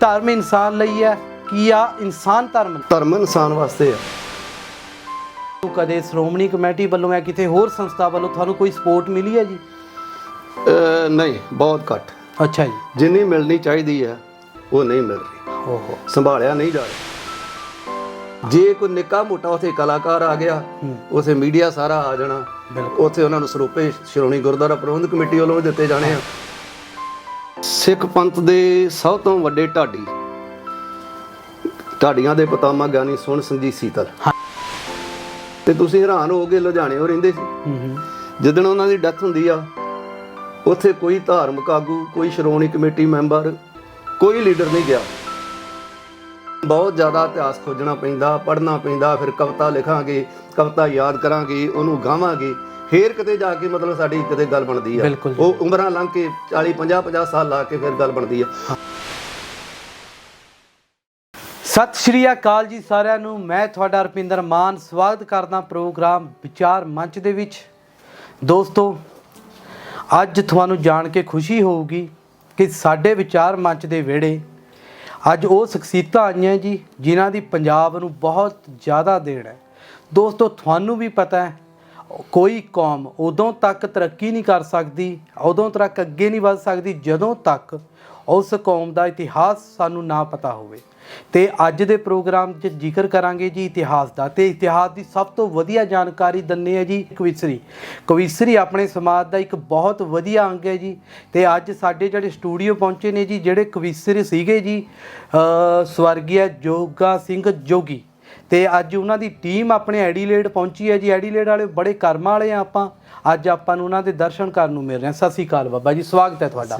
ਧਰਮ ਇਨਸਾਨ ਲਈ ਹੈ ਕੀ ਆ ਇਨਸਾਨ ਧਰਮ? ਧਰਮ ਇਨਸਾਨ ਵਾਸਤੇ ਆ। ਨੂੰ ਕਦੇ ਸ਼੍ਰੋਮਣੀ ਕਮੇਟੀ ਵੱਲੋਂ ਜਾਂ ਕਿਤੇ ਹੋਰ ਸੰਸਥਾ ਵੱਲੋਂ ਤੁਹਾਨੂੰ ਕੋਈ ਸਪੋਰਟ ਮਿਲੀ ਹੈ ਜੀ? ਅਹ ਨਹੀਂ ਬਹੁਤ ਘੱਟ। ਅੱਛਾ ਜੀ। ਜਿੰਨੀ ਮਿਲਣੀ ਚਾਹੀਦੀ ਹੈ ਉਹ ਨਹੀਂ ਮਿਲ ਰਹੀ। ਓਹੋ। ਸੰਭਾਲਿਆ ਨਹੀਂ ਜਾ ਰਿਹਾ। ਜੇ ਕੋਈ ਨਿੱਕਾ ਮੋਟਾ ਉਥੇ ਕਲਾਕਾਰ ਆ ਗਿਆ ਉਥੇ ਮੀਡੀਆ ਸਾਰਾ ਆ ਜਾਣਾ ਬਿਲਕੁਲ। ਉਥੇ ਉਹਨਾਂ ਨੂੰ ਸਰੂਪੇ ਸ਼੍ਰੋਮਣੀ ਗੁਰਦੁਆਰਾ ਪ੍ਰਬੰਧਕ ਕਮੇਟੀ ਵੱਲੋਂ ਦਿੱਤੇ ਜਾਣੇ ਆ। ਸਿੱਖ ਪੰਥ ਦੇ ਸਭ ਤੋਂ ਵੱਡੇ ਢਾਡੀ ਢਾਡੀਆਂ ਦੇ ਪਤਾਮਾ ਗਿਆਨੀ ਸੁਣ ਜੀ ਸੀਤਲ। ਹਾਂ। ਤੇ ਤੁਸੀਂ ਹੈਰਾਨ ਹੋਗੇ ਲੁਧਿਆਣੇ ਉਹ ਰਹਿੰਦੇ ਸੀ। ਹੂੰ ਹੂੰ। ਜਿੱਦਣ ਉਹਨਾਂ ਦੀ ਡੈਥ ਹੁੰਦੀ ਆ ਉੱਥੇ ਕੋਈ ਧਾਰਮਿਕ ਆਗੂ ਕੋਈ ਸ਼੍ਰੋਮਣੀ ਕਮੇਟੀ ਮੈਂਬਰ ਕੋਈ ਲੀਡਰ ਨਹੀਂ ਗਿਆ। ਬਹੁਤ ਜ਼ਿਆਦਾ ਇਤਿਹਾਸ ਖੋਜਣਾ ਪੈਂਦਾ ਪੜ੍ਹਨਾ ਪੈਂਦਾ ਫਿਰ ਕਵਿਤਾ ਲਿਖਾਂਗੇ। ਕਵਿਤਾ ਯਾਦ ਕਰਾਂਗੇ ਉਹਨੂੰ ਗਾਵਾਂਗੇ ਫੇਰ ਕਿਤੇ ਜਾ ਕੇ ਮਤਲਬ ਸਾਡੀ ਕਿਤੇ ਗੱਲ ਬਣਦੀ ਆ। ਬਿਲਕੁਲ ਜੀ। ਉਹ ਉਮਰਾਂ ਲੰਘ ਕੇ 40 50 50 ਸਾਲ ਲਾ ਕੇ ਫਿਰ ਗੱਲ ਬਣਦੀ ਆ। ਸਤਿ ਸ਼੍ਰੀ ਅਕਾਲ ਜੀ ਸਾਰਿਆਂ ਨੂੰ। ਮੈਂ ਤੁਹਾਡਾ ਰਪਿੰਦਰ ਮਾਨ। ਸਵਾਗਤ ਕਰਦਾ ਪ੍ਰੋਗਰਾਮ ਵਿਚਾਰ ਮੰਚ ਦੇ ਵਿੱਚ। ਦੋਸਤੋ ਅੱਜ ਤੁਹਾਨੂੰ ਜਾਣ ਕੇ ਖੁਸ਼ੀ ਹੋਊਗੀ ਕਿ ਸਾਡੇ ਵਿਚਾਰ ਮੰਚ ਦੇ ਵਿਹੜੇ ਅੱਜ ਉਹ ਸ਼ਖਸੀਅਤਾਂ ਆਈਆਂ ਜੀ ਜਿਨ੍ਹਾਂ ਦੀ ਪੰਜਾਬ ਨੂੰ ਬਹੁਤ ਜ਼ਿਆਦਾ ਦੇਣ ਹੈ। ਦੋਸਤੋ, ਤੁਹਾਨੂੰ ਵੀ ਪਤਾ ਹੈ, ਕੋਈ ਕੌਮ ਉਦੋਂ ਤੱਕ ਤਰੱਕੀ ਨਹੀਂ ਕਰ ਸਕਦੀ, ਉਦੋਂ ਤੱਕ ਅੱਗੇ ਨਹੀਂ ਵੱਧ ਸਕਦੀ, ਜਦੋਂ ਤੱਕ ਉਸ ਕੌਮ ਦਾ ਇਤਿਹਾਸ ਸਾਨੂੰ ਨਾ ਪਤਾ ਹੋਵੇ। ਤੇ ਅੱਜ ਦੇ ਪ੍ਰੋਗਰਾਮ 'ਚ ਜ਼ਿਕਰ ਕਰਾਂਗੇ ਜੀ ਇਤਿਹਾਸ ਦਾ। ਤੇ ਇਤਿਹਾਸ ਦੀ ਸਭ ਤੋਂ ਵਧੀਆ ਜਾਣਕਾਰੀ ਦੰਨੇ ਹੈ ਜੀ ਕਵਿਸਰੀ। ਕਵਿਸਰੀ ਆਪਣੇ ਸਮਾਜ ਦਾ ਇੱਕ ਬਹੁਤ ਵਧੀਆ ਅੰਗ ਹੈ ਜੀ। ਤੇ ਅੱਜ ਸਾਡੇ ਜਿਹੜੇ ਸਟੂਡੀਓ ਪਹੁੰਚੇ ਨੇ ਜੀ, ਜਿਹੜੇ ਕਵਿਸਰੀ ਸੀਗੇ ਜੀ ਸਵਰਗੀਆ ਜੋਗਾ ਸਿੰਘ ਜੋਗੀ। ਤੇ ਅੱਜ ਉਹਨਾਂ ਦੀ ਟੀਮ ਆਪਣੇ ਐਡੀਲੇਡ ਪਹੁੰਚੀ ਹੈ ਜੀ। ਐਡੀਲੇਡ ਵਾਲੇ ਬੜੇ ਕਰਮਾਂ ਵਾਲੇ ਆ ਆਪਾਂ। ਅੱਜ ਆਪਾਂ ਨੂੰ ਉਹਨਾਂ ਦੇ ਦਰਸ਼ਨ ਕਰਨ ਨੂੰ ਮਿਲ ਰਹੇ ਹਾਂ ਸਤਿ ਸ੍ਰੀ ਅਕਾਲ ਬਾਬਾ ਜੀ। ਸਵਾਗਤ ਹੈ ਤੁਹਾਡਾ।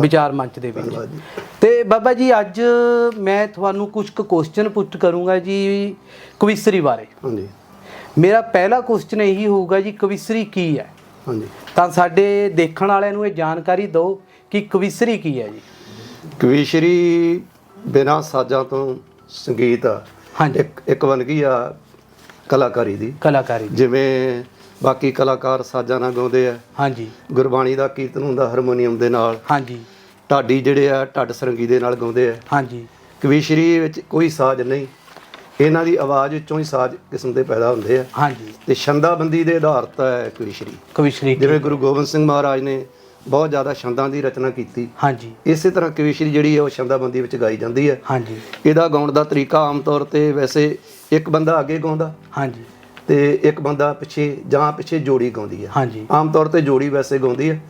ਵਿਚਾਰ ਮੰਚ ਦੇ ਵਿੱਚ। ਤੇ ਬਾਬਾ ਜੀ ਅੱਜ ਮੈਂ ਤੁਹਾਨੂੰ ਕੁਝ ਕੁ ਕੁਐਸਚਨ ਪੁੱਟ ਕਰੂੰਗਾ ਜੀ ਕਵਿਸਰੀ ਬਾਰੇ। ਹਾਂਜੀ। ਮੇਰਾ ਪਹਿਲਾ ਕੁਐਸਚਨ ਇਹੀ ਹੋਊਗਾ ਜੀ ਕਵਿਸਰੀ ਕੀ ਹੈ? ਹਾਂਜੀ। ਤਾਂ ਸਾਡੇ ਦੇਖਣ ਵਾਲਿਆਂ ਨੂੰ ਇਹ ਜਾਣਕਾਰੀ ਦਿਓ ਕਿ ਕਵਿਸਰੀ ਕੀ ਹੈ ਜੀ। ਕਵੀਸ਼ਰੀ ਬਿਨਾਂ ਸਾਜ਼ਾਂ ਤੋਂ ਸੰਗੀਤ ਆ। ਹਾਂਜੀ। ਇੱਕ ਇੱਕ ਵੰਨਗੀ ਆ ਕਲਾਕਾਰੀ ਦੀ। ਕਲਾਕਾਰੀ ਦੀ। ਜਿਵੇਂ ਬਾਕੀ ਕਲਾਕਾਰ ਸਾਜ਼ਾਂ ਨਾਲ ਗਾਉਂਦੇ ਆ। ਹਾਂਜੀ। ਗੁਰਬਾਣੀ ਦਾ ਕੀਰਤਨ ਹੁੰਦਾ ਹਾਰਮੋਨੀਅਮ ਦੇ ਨਾਲ। ਹਾਂਜੀ। ਢਾਡੀ ਜਿਹੜੇ ਆ ਢੱਡ ਸਰੰਗੀ ਦੇ ਨਾਲ ਗਾਉਂਦੇ ਆ। ਹਾਂਜੀ। ਕਵੀਸ਼ਰੀ ਵਿੱਚ ਕੋਈ ਸਾਜ਼ ਨਹੀਂ। ਇਹਨਾਂ ਦੀ ਆਵਾਜ਼ ਵਿੱਚੋਂ ਹੀ ਸਾਜ਼ ਕਿਸਮ ਦੇ ਪੈਦਾ ਹੁੰਦੇ ਆ। ਹਾਂਜੀ। ਤੇ ਛੰਦਾਬੰਦੀ ਦੇ ਆਧਾਰਿਤ ਹੈ ਕਵੀਸ਼ਰੀ। ਕਵਿਸਰੀ ਜਿਵੇਂ ਗੁਰੂ ਗੋਬਿੰਦ ਸਿੰਘ ਮਹਾਰਾਜ ਨੇ ਬਹੁਤ ਜ਼ਿਆਦਾ ਛੰਦਾਂ ਦੀ ਰਚਨਾ ਕੀਤੀ। ਹਾਂਜੀ। ਇਸੇ ਤਰ੍ਹਾਂ ਕਵੀਸ਼ਰੀ ਜਿਹੜੀ ਹੈ ਉਹ ਛੰਦਾਬੰਦੀ ਵਿੱਚ ਗਾਈ ਜਾਂਦੀ ਹੈ। ਹਾਂਜੀ। ਇਹਦਾ ਗਾਉਣ ਦਾ ਤਰੀਕਾ ਆਮ ਤੌਰ ਤੇ ਵੈਸੇ ਇੱਕ ਬੰਦਾ ਅੱਗੇ ਗਾਉਂਦਾ। ਹਾਂਜੀ। ਤੇ ਇੱਕ ਬੰਦਾ ਪਿੱਛੇ ਜਾਂ ਪਿੱਛੇ ਜੋੜੀ ਗਾਉਂਦੀ ਹੈ। ਹਾਂਜੀ। ਆਮ ਤੌਰ ਤੇ ਜੋੜੀ ਵੈਸੇ ਗਾਉਂਦੀ ਹੈ।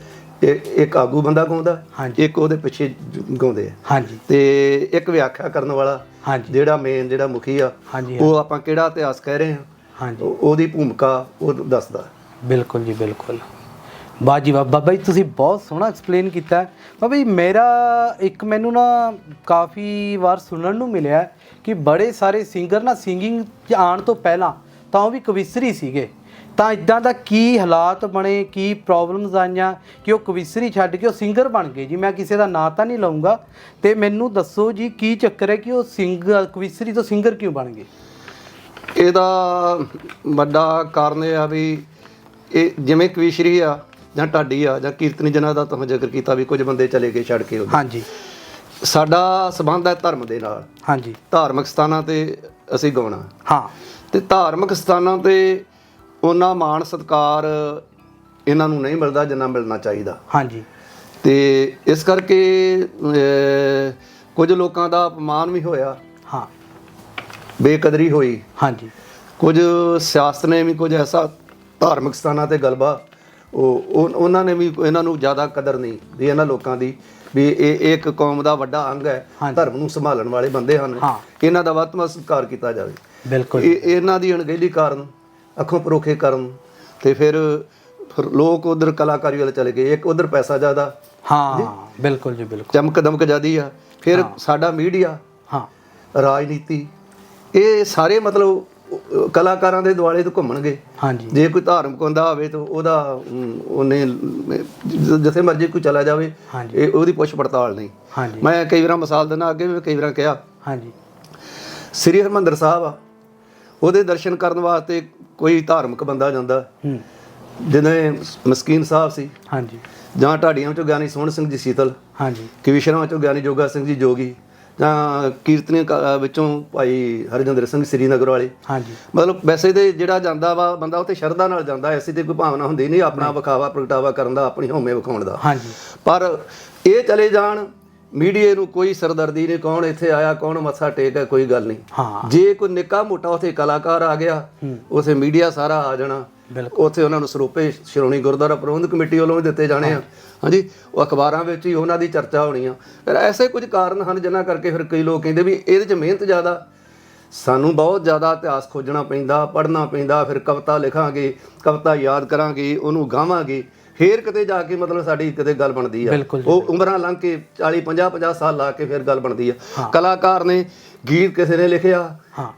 ਇੱਕ ਆਗੂ ਬੰਦਾ ਗਾਉਂਦਾ। ਇੱਕ ਉਹਦੇ ਪਿੱਛੇ ਗਾਉਂਦੇ ਆ। ਹਾਂਜੀ। ਤੇ ਇੱਕ ਵਿਆਖਿਆ ਕਰਨ ਵਾਲਾ ਹਾਂਜੀ। ਜਿਹੜਾ ਮੇਨ ਜਿਹੜਾ ਮੁਖੀ ਆ ਉਹ ਆਪਾਂ ਕਿਹੜਾ ਇਤਿਹਾਸ ਕਹਿ ਰਹੇ ਹਾਂ? ਹਾਂਜੀ। ਉਹ- ਉਹਦੀ ਭੂਮਿਕਾ ਉਹ ਦੱਸਦਾ। ਬਿਲਕੁਲ ਜੀ ਬਿਲਕੁਲ। ਬਾਜੀ ਬਾਬਾ ਜੀ, ਤੁਸੀਂ ਬਹੁਤ ਸੋਹਣਾ ਐਕਸਪਲੇਨ ਕੀਤਾ। ਬਾਬਾ ਜੀ, ਮੇਰਾ ਇੱਕ ਮੈਨੂੰ ਨਾ ਕਾਫੀ ਵਾਰ ਸੁਣਨ ਨੂੰ ਮਿਲਿਆ ਕਿ ਬੜੇ ਸਾਰੇ ਸਿੰਗਰ ਨਾ ਸਿੰਗਿੰਗ 'ਚ ਆਉਣ ਤੋਂ ਪਹਿਲਾਂ ਤਾਂ ਉਹ ਵੀ ਕਵਿਸਰੀ ਸੀਗੇ। ਤਾਂ ਇਦਾਂ ਦਾ ਕੀ ਹਾਲਾਤ ਬਣੇ, ਕੀ ਪ੍ਰੋਬਲਮਸ ਆਈਆਂ ਕਿ ਉਹ ਕਵਿਸਰੀ ਛੱਡ ਕੇ ਉਹ ਸਿੰਗਰ ਬਣ ਗਏ? ਜੀ, ਮੈਂ ਕਿਸੇ ਦਾ ਨਾਂ ਤਾਂ ਨਹੀਂ ਲਵਾਂਗਾ ਤੇ ਮੈਨੂੰ ਦੱਸੋ ਜੀ, ਕੀ ਚੱਕਰ ਹੈ ਕਿ ਉਹ ਸਿੰਗਰ ਕਵਿਸਰੀ ਤੋਂ ਸਿੰਗਰ ਕਿਉਂ ਬਣ ਗਏ? ਇਹਦਾ ਵੱਡਾ ਕਾਰਨ ਇਹ ਆ ਵੀ ਇਹ ਜਿਵੇਂ ਕਵਿਸ਼ਰੀ ਆ ਜਾਂ ਢਾਡੀ ਆ ਜਾਂ ਕੀਰਤਨੀ ਜਨਾਂ ਦਾ ਤੁਹਾਨੂੰ ਜ਼ਿਕਰ ਕੀਤਾ ਵੀ ਕੁਝ ਬੰਦੇ ਚਲੇ ਗਏ ਛੱਡ ਕੇ ਉੱਧਰ। ਹਾਂਜੀ। ਸਾਡਾ ਸਬੰਧ ਹੈ ਧਰਮ ਦੇ ਨਾਲ। ਹਾਂਜੀ। ਧਾਰਮਿਕ ਸਥਾਨਾਂ ਤੇ ਅਸੀਂ ਗਾਉਣਾ। ਹਾਂ। ਤੇ ਧਾਰਮਿਕ ਸਥਾਨਾਂ ਤੇ ਉਹਨਾਂ ਮਾਣ ਸਤਕਾਰ ਇਹਨਾਂ ਨੂੰ ਨਹੀਂ ਮਿਲਦਾ ਜਿੰਨਾ ਮਿਲਣਾ ਚਾਹੀਦਾ। ਹਾਂਜੀ। ਤੇ ਇਸ ਕਰਕੇ ਕੁਝ ਲੋਕਾਂ ਦਾ ਅਪਮਾਨ ਵੀ ਹੋਇਆ। ਹਾਂ। ਬੇਕਦਰੀ ਹੋਈ। ਹਾਂਜੀ। ਕੁਝ ਸਿਆਸਤ ਨੇ ਵੀ ਕੁਝ ਐਸਾ ਧਾਰਮਿਕ ਸਥਾਨਾਂ ਤੇ ਗਲਬਾ ਉਹ ਉਹ- ਉਹਨਾਂ ਨੇ ਵੀ ਇਹਨਾਂ ਨੂੰ ਜ਼ਿਆਦਾ ਕਦਰ ਨਹੀਂ ਦੀ ਇਹਨਾਂ ਲੋਕਾਂ ਦੀ ਵੀ ਇਹ ਇੱਕ ਕੌਮ ਦਾ ਵੱਡਾ ਅੰਗ ਹੈ। ਧਰਮ ਨੂੰ ਸੰਭਾਲਣ ਵਾਲੇ ਬੰਦੇ ਹਨ। ਇਹਨਾਂ ਦਾ ਵੱਧ ਸਤਿਕਾਰ ਕੀਤਾ ਜਾਵੇ। ਬਿਲਕੁਲ। ਇਹ ਇਹਨਾਂ ਦੀ ਅਣਗਹਿਲੀ ਕਾਰਨ ਅੱਖੋਂ ਪਰੋਖੇ ਕਾਰਨ ਤੇ ਫਿਰ ਫਿਰ ਲੋਕ ਉਧਰ ਕਲਾਕਾਰੀ ਵੱਲ ਚਲੇ ਗਏ। ਇੱਕ ਉਧਰ ਪੈਸਾ ਜ਼ਿਆਦਾ। ਹਾਂ ਬਿਲਕੁਲ ਜੀ ਬਿਲਕੁਲ। ਚਮਕ ਦਮਕ ਜ਼ਿਆਦੀ ਆ। ਫਿਰ ਸਾਡਾ ਮੀਡੀਆ ਹਾਂ। ਰਾਜਨੀਤੀ ਇਹ ਸਾਰੇ ਮਤਲਬ ਕਲਾਕਾਰਾਂ ਦੇ ਦੁਆਲੇ ਤੋਂ ਘੁੰਮਣਗੇ। ਹਾਂਜੀ। ਜੇ ਕੋਈ ਧਾਰਮਿਕ ਹੁੰਦਾ ਹੋਵੇ ਤਾਂ ਉਹਦਾ ਉਹਨੇ ਜਿੱਥੇ ਮਰਜ਼ੀ ਕੋਈ ਚਲਾ ਜਾਵੇ ਇਹ ਉਹਦੀ ਪੁੱਛ ਪੜਤਾਲ ਨਹੀਂ। ਹਾਂਜੀ। ਮੈਂ ਕਈ ਵਾਰਾਂ ਮਿਸਾਲ ਦਿੰਦਾ ਅੱਗੇ ਵੀ ਕਈ ਵਾਰਾਂ ਕਿਹਾ। ਹਾਂਜੀ। ਸ੍ਰੀ ਹਰਿਮੰਦਰ ਸਾਹਿਬ ਆ ਉਹਦੇ ਦਰਸ਼ਨ ਕਰਨ ਵਾਸਤੇ ਕੋਈ ਧਾਰਮਿਕ ਬੰਦਾ ਜਾਂਦਾ। ਹੂੰ। ਜਿਵੇਂ ਮਸਕੀਨ ਸਾਹਿਬ ਸੀ। ਹਾਂਜੀ। ਜਾਂ ਢਾਡੀਆਂ ਵਿੱਚੋਂ ਗਿਆਨੀ ਸੋਹਣ ਸਿੰਘ ਜੀ ਸੀਤਲ। ਹਾਂਜੀ। ਕਵੀਸ਼ਰਾਂ ਵਿੱਚੋਂ ਗਿਆਨੀ ਜੋਗਾ ਸਿੰਘ ਜੀ ਜੋਗੀ। ਜਾਂ ਕੀਰਤਨੀਆਂ ਕ- ਵਿੱਚੋਂ ਭਾਈ ਹਰਜਿੰਦਰ ਸਿੰਘ ਸ੍ਰੀਨਗਰ ਵਾਲੇ। ਹਾਂਜੀ। ਮਤਲਬ ਵੈਸੇ ਤੇ ਜਿਹੜਾ ਜਾਂਦਾ ਵਾ ਬੰਦਾ ਉੱਥੇ ਸ਼ਰਧਾ ਨਾਲ ਜਾਂਦਾ ਐਸੀ ਤੇ ਕੋਈ ਭਾਵਨਾ ਹੁੰਦੀ ਨਹੀਂ ਆਪਣਾ ਵਿਖਾਵਾ ਪ੍ਰਗਟਾਵਾ ਕਰਨ ਦਾ ਆਪਣੀ ਹਉਮੈ ਵਿਖਾਉਣ ਦਾ। ਹਾਂਜੀ। ਪਰ ਇਹ ਚਲੇ ਜਾਣ ਮੀਡੀਆ ਨੂੰ ਕੋਈ ਸਰਦਰਦੀ ਨਹੀਂ ਕੌਣ ਇੱਥੇ ਆਇਆ ਕੌਣ ਮੱਥਾ ਟੇਕਿਆ ਕੋਈ ਗੱਲ ਨਹੀਂ। ਹਾਂ। ਜੇ ਕੋਈ ਨਿੱਕਾ ਮੋਟਾ ਉੱਥੇ ਕਲਾਕਾਰ ਆ ਗਿਆ ਉਥੇ ਮੀਡੀਆ ਸਾਰਾ ਆ ਜਾਣਾ। ਉੱਥੇ ਉਹਨਾਂ ਨੂੰ ਸਰੂਪੇ ਸ਼੍ਰੋਣੀ ਗੁਰਦੁਆਰਾ ਪ੍ਰਬੰਧਕ ਕਮੇਟੀ ਵੱਲੋਂ ਵੀ ਦਿੱਤੇ ਜਾਣੇ ਆ। ਹਾਂਜੀ ਉਹ ਅਖਬਾਰਾਂ ਵਿੱਚ ਹੀ ਉਹਨਾਂ ਦੀ ਚਰਚਾ ਹੋਣੀ ਆ। ਫਿਰ ਐਸੇ ਕੁਝ ਕਾਰਨ ਹਨ ਜਿਨ੍ਹਾਂ ਕਰਕੇ ਫਿਰ ਕਈ ਲੋਕ ਕਹਿੰਦੇ ਵੀ ਇਹਦੇ 'ਚ ਮਿਹਨਤ ਜ਼ਿਆਦਾ। ਸਾਨੂੰ ਬਹੁਤ ਜ਼ਿਆਦਾ ਇਤਿਹਾਸ ਖੋਜਣਾ ਪੈਂਦਾ ਪੜ੍ਹਨਾ ਪੈਂਦਾ ਫਿਰ ਕਵਿਤਾ ਲਿਖਾਂਗੇ ਕਵਿਤਾ ਯਾਦ ਕਰਾਂਗੇ ਉਹਨੂੰ ਗਾਵਾਂਗੇ। ਫੇਰ ਕਿਤੇ ਜਾ ਕੇ ਮਤਲਬ ਸਾਡੀ ਕਿਤੇ ਗੱਲ ਬਣਦੀ ਆ। ਬਿਲਕੁਲ ਉਹ ਉਮਰਾਂ ਲੰਘ ਕੇ 40 50 50 ਸਾਲ ਲਾ ਕੇ ਫਿਰ ਗੱਲ ਬਣਦੀ ਆ। ਕਲਾਕਾਰ ਨੇ ਗੀਤ ਕਿਸੇ ਨੇ ਲਿਖਿਆ। ਹਾਂ।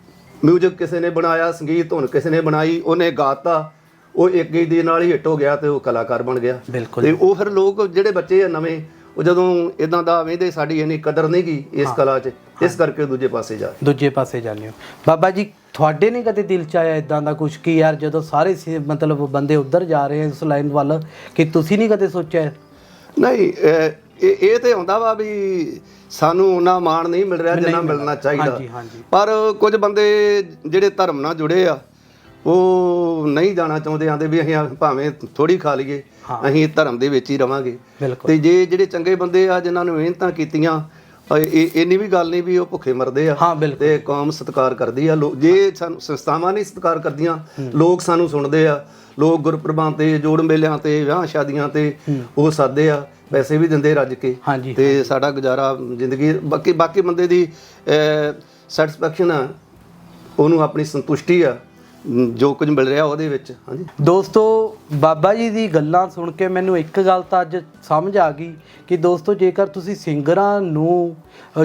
ਮਿਊਜ਼ਿਕ ਕਿਸੇ ਨੇ ਬਣਾਇਆ ਸੰਗੀਤ ਧੁਨ ਕਿਸੇ ਨੇ ਬਣਾਈ ਉਹਨੇ ਗਾਤਾ। ਉਹ ਇੱਕ ਗੀਤ ਦੇ ਨਾਲ ਹੀ ਹਿੱਟ ਹੋ ਗਿਆ ਤੇ ਉਹ ਕਲਾਕਾਰ ਬਣ ਗਿਆ। ਬਿਲਕੁਲ। ਤੇ ਉਹ ਫਿਰ ਲੋਕ ਜਿਹੜੇ ਬੱਚੇ ਆ ਨਵੇਂ ਉਹ ਜਦੋਂ ਇਦਾਂ ਦਾ ਵੇਂਦੇ ਸਾਡੀ ਇੰਨੀ ਕਦਰ ਨਹੀਂ ਗਈ ਇਸ ਕਲਾ 'ਚ ਇਸ ਕਰਕੇ ਦੂਜੇ ਪਾਸੇ ਜਾ ਦੂਜੇ ਪਾਸੇ ਜਾਂਦੇ ਹੋ। ਬਾਬਾ ਜੀ ਤੁਹਾਡੇ ਨਹੀਂ ਕਦੇ ਦਿਲ ਚ ਆਇਆ ਇਦਾਂ ਦਾ ਕੁਝ ਕਿ ਯਾਰ ਜਦੋਂ ਸਾਰੇ ਸੀ- ਮਤਲਬ ਬੰਦੇ ਉੱਧਰ ਜਾ ਰਹੇ ਆ ਉਸ ਲਾਈਨ ਵੱਲ ਕਿ ਤੁਸੀਂ ਨਹੀਂ ਕਦੇ ਸੋਚਿਆ? ਨਹੀਂ ਅਹ, ਇਹ ਇਹ ਤੇ ਹੁੰਦਾ ਵਾ ਵੀ ਸਾਨੂੰ ਉਹਨਾਂ ਮਾਣ ਨਹੀਂ ਮਿਲ ਰਿਹਾ ਜਿੰਨਾ ਮਿਲਣਾ ਚਾਹੀਦਾ। ਹਾਂਜੀ ਹਾਂਜੀ। ਪਰ ਕੁਝ ਬੰਦੇ ਜਿਹੜੇ ਧਰਮ ਨਾਲ ਜੁੜੇ ਆ ਉਹ ਨਹੀਂ ਜਾਣਾ ਚਾਹੁੰਦੇ ਆਂਦੇ ਵੀ ਅਸੀਂ ਭਾਵੇਂ ਥੋੜੀ ਖਾ ਲਈਏ ਅਸੀਂ ਧਰਮ ਦੇ ਵਿੱਚ ਹੀ ਰਵਾਂਗੇ। ਤੇ ਜੇ ਜਿਹੜੇ ਚੰਗੇ ਬੰਦੇ ਆ ਜਿਨ੍ਹਾਂ ਨੂੰ ਮਿਹਨਤਾਂ ਕੀਤੀਆਂ ਇਹ ਇੰਨੀ ਵੀ ਗੱਲ ਨਹੀਂ ਵੀ ਉਹ ਭੁੱਖੇ ਮਰਦੇ ਆ। ਤੇ ਕੌਮ ਸਤਿਕਾਰ ਕਰਦੀ ਆ। ਜੇ ਸਾਨੂੰ ਸੰਸਥਾਵਾਂ ਨਹੀਂ ਸਤਿਕਾਰ ਕਰਦੀਆਂ ਲੋਕ ਸਾਨੂੰ ਸੁਣਦੇ ਆ। ਲੋਕ ਗੁਰਪੁਰਬਾਂ ਤੇ ਜੋੜ ਮੇਲਿਆਂ ਤੇ ਵਿਆਹ ਸ਼ਾਦੀਆਂ ਤੇ ਉਹ ਸਾਦੇ ਆ ਪੈਸੇ ਵੀ ਦਿੰਦੇ ਰੱਜ ਕੇ। ਤੇ ਸਾਡਾ ਗੁਜ਼ਾਰਾ ਜ਼ਿੰਦਗੀ ਬਾਕੀ ਬਾਕੀ ਬੰਦੇ ਦੀ ਸੈਟੀਸਫੈਕਸ਼ਨ ਆ ਉਹਨੂੰ ਆਪਣੀ ਸੰਤੁਸ਼ਟੀ ਆ। ਜੋ ਕੁਝ ਮਿਲ ਰਿਹਾ ਉਹਦੇ ਵਿੱਚ, ਹਾਂਜੀ। ਦੋਸਤੋ, ਬਾਬਾ ਜੀ ਦੀ ਗੱਲਾਂ ਸੁਣ ਕੇ ਮੈਨੂੰ ਇੱਕ ਗੱਲ ਤਾਂ ਅੱਜ ਸਮਝ ਆ ਗਈ ਕਿ ਦੋਸਤੋ, ਜੇਕਰ ਤੁਸੀਂ ਸਿੰਗਰਾਂ ਨੂੰ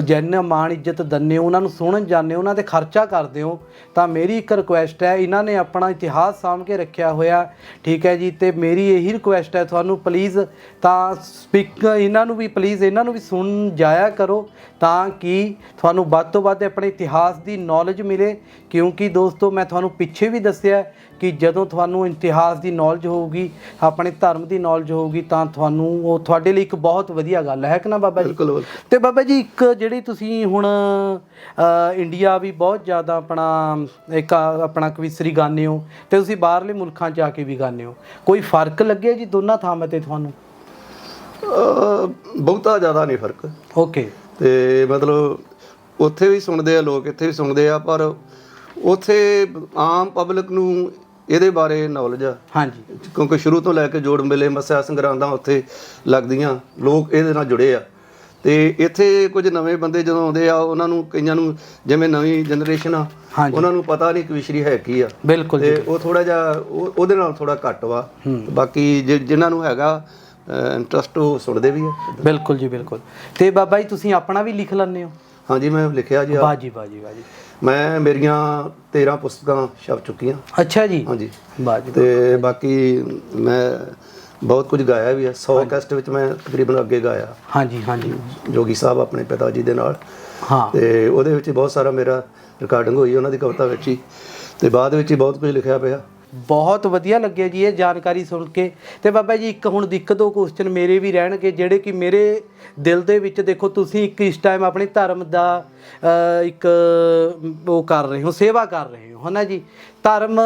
ਜੈਨ ਮਾਣ ਇੱਜ਼ਤ ਦਿੰਦੇ ਹੋ, ਉਹਨਾਂ ਨੂੰ ਸੁਣਨ ਜਾਂਦੇ ਹੋ, ਉਹਨਾਂ ਤੇ ਖਰਚਾ ਕਰਦੇ ਹੋ, ਤਾਂ ਮੇਰੀ ਇੱਕ ਰਿਕੁਐਸਟ ਹੈ, ਇਹਨਾਂ ਨੇ ਆਪਣਾ ਇਤਿਹਾਸ ਸਾਂਭ ਕੇ ਰੱਖਿਆ ਹੋਇਆ, ਠੀਕ ਹੈ ਜੀ, ਤੇ ਮੇਰੀ ਇਹੀ ਰਿਕੁਐਸਟ ਹੈ, ਤੁਹਾਨੂੰ ਪਲੀਜ਼ ਤਾਂ ਸਪੀਕ ਇਹਨਾਂ ਨੂੰ ਵੀ ਪਲੀਜ਼ ਇਹਨਾਂ ਨੂੰ ਵੀ ਸੁਣ ਜਾਇਆ ਕਰੋ ਤਾਂ ਕਿ ਤੁਹਾਨੂੰ ਵੱਧ ਤੋਂ ਵੱਧ ਆਪਣੇ ਇਤਿਹਾਸ ਦੀ ਨੌਲੇਜ ਮਿਲੇ। ਕਿਉਂਕਿ ਦੋਸਤੋ ਮੈਂ ਤੁਹਾਨੂੰ ਪਿੱਛੇ ਵੀ ਦੱਸਿਆ ਕਿ ਜਦੋਂ ਤੁਹਾਨੂੰ ਇਤਿਹਾਸ ਦੀ ਨੌਲੇਜ ਹੋਊਗੀ ਆਪਣੇ ਧਰਮ ਦੀ ਨੌਲੇਜ ਹੋਊਗੀ ਤਾਂ ਤੁਹਾਨੂੰ ਉਹ ਤੁਹਾਡੇ ਲਈ ਇੱਕ ਬਹੁਤ ਵਧੀਆ ਗੱਲ ਹੈ। ਕਿ ਨਾ ਬਾਬਾ ਜੀ? ਬਿਲਕੁਲ। ਤੇ ਬਾਬਾ ਜੀ ਇੱਕ ਜਿਹੜੀ ਤੁਸੀਂ ਹੁਣ ਇੰਡੀਆ ਵੀ ਬਹੁਤ ਜ਼ਿਆਦਾ ਆਪਣਾ ਇੱਕ ਆ- ਆਪਣਾ ਕਵਿਸਰੀ ਗਾਉਂਦੇ ਹੋ ਤੇ ਤੁਸੀਂ ਬਾਹਰਲੇ ਮੁਲਕਾਂ 'ਚ ਜਾ ਕੇ ਵੀ ਗਾਉਂਦੇ ਹੋ। ਕੋਈ ਫ਼ਰਕ ਲੱਗਿਆ ਜੀ ਦੋਨਾਂ ਥਾਵਾਂ ਤੇ ਤੁਹਾਨੂੰ? ਬਹੁਤਾ ਜ਼ਿਆਦਾ ਨਹੀਂ ਫ਼ਰਕ। ਓਕੇ ਤੇ ਮਤਲਬ ਉੱਥੇ ਵੀ ਸੁਣਦੇ ਆ ਲੋਕ ਇੱਥੇ ਵੀ ਸੁਣਦੇ ਆ ਪਰ ਉੱਥੇ ਆਮ ਪਬਲਿਕ ਨੂੰ ਇਹਦੇ ਬਾਰੇ ਨੌਲੇਜ ਆ। ਹਾਂਜੀ। ਕਿਉਂਕਿ ਸ਼ੁਰੂ ਤੋਂ ਲੈ ਕੇ ਜੋੜ ਮੇਲੇ ਮੱਸਿਆ ਸੰਗਰਾਂਦਾਂ ਉੱਥੇ ਲੱਗਦੀਆਂ ਲੋਕ ਇਹਦੇ ਨਾਲ ਜੁੜੇ ਆ। ਤੇ ਇੱਥੇ ਕੁਝ ਨਵੇਂ ਬੰਦੇ ਜਦੋਂ ਆਉਂਦੇ ਆ ਉਹਨਾਂ ਨੂੰ ਕਈਆਂ ਨੂੰ ਜਿਵੇਂ ਨਵੀਂ ਜਨਰੇਸ਼ਨ ਆ ਹਾਂਜੀ। ਉਹਨਾਂ ਨੂੰ ਪਤਾ ਨਹੀਂ ਕਿ ਵਿਸ਼ਰੀ ਹੈ ਕੀ ਆ। ਬਿਲਕੁਲ ਜੀ। ਤੇ ਉਹ ਥੋੜਾ ਜਿਹਾ ਉਹ- ਉਹਦੇ ਨਾਲ ਥੋੜਾ ਘੱਟ ਵਾ। ਬਾਕੀ ਜਿ- ਜਿਨ੍ਹਾਂ ਨੂੰ ਹੈਗਾ ਇੰਟਰਸਟ ਉਹ ਸੁਣਦੇ ਵੀ ਆ? ਬਿਲਕੁਲ ਜੀ ਬਿਲਕੁਲ। ਤੇ ਬਾਬਾ ਜੀ ਤੁਸੀਂ ਆਪਣਾ ਵੀ ਲਿਖ ਲੈਂਦੇ ਹੋ? ਹਾਂਜੀ ਮੈਂ ਲਿਖਿਆ ਜੀ ਆ। ਬਾਜੀ ਬਾਜੀ ਬਾਜੀ ਮੈਂ ਮੇਰੀਆਂ 13 ਪੁਸਤਕਾਂ ਛਪ ਚੁੱਕੀਆਂ। ਅੱਛਾ ਜੀ। ਹਾਂਜੀ। ਬਾਜੀ ਤੇ ਬਾਕੀ ਮੈਂ ਬਹੁਤ ਕੁਝ ਗਾਇਆ ਵੀ ਹੈ 100 ਕੈਸਟ ਵਿੱਚ ਮੈਂ ਤਕਰੀਬਨ ਅੱਗੇ ਗਾਇਆ। ਹਾਂਜੀ ਹਾਂਜੀ। ਜੋਗੀ ਸਾਹਿਬ ਆਪਣੇ ਪਿਤਾ ਜੀ ਦੇ ਨਾਲ। ਹਾਂ। ਤੇ ਉਹਦੇ ਵਿੱਚ ਬਹੁਤ ਸਾਰਾ ਮੇਰਾ ਰਿਕਾਰਡਿੰਗ ਹੋਈ ਉਹਨਾਂ ਦੀ ਕਵਿਤਾ ਵਿੱਚ ਹੀ। ਤੇ ਬਾਅਦ ਵਿੱਚ ਹੀ ਬਹੁਤ ਕੁਝ ਲਿਖਿਆ ਪਿਆ। ਬਹੁਤ ਵਧੀਆ ਲੱਗਿਆ ਜੀ ਇਹ ਜਾਣਕਾਰੀ ਸੁਣ ਕੇ। ਤੇ ਬਾਬਾ ਜੀ ਇੱਕ ਹੁਣ ਇੱਕ ਦੋ ਕੁਐਸਚਨ ਮੇਰੇ ਵੀ ਰਹਿਣਗੇ ਜਿਹੜੇ ਕਿ ਮੇਰੇ ਦਿਲ ਦੇ ਵਿੱਚ ਦੇਖੋ ਤੁਸੀਂ ਇੱਕ ਇਸ ਟਾਈਮ ਆਪਣੇ ਧਰਮ ਦਾ ਇੱਕ ਉਹ ਕਰ ਰਹੇ ਹੋ ਸੇਵਾ ਕਰ ਰਹੇ ਹੋ ਹਨਾ ਜੀ? ਧਰਮ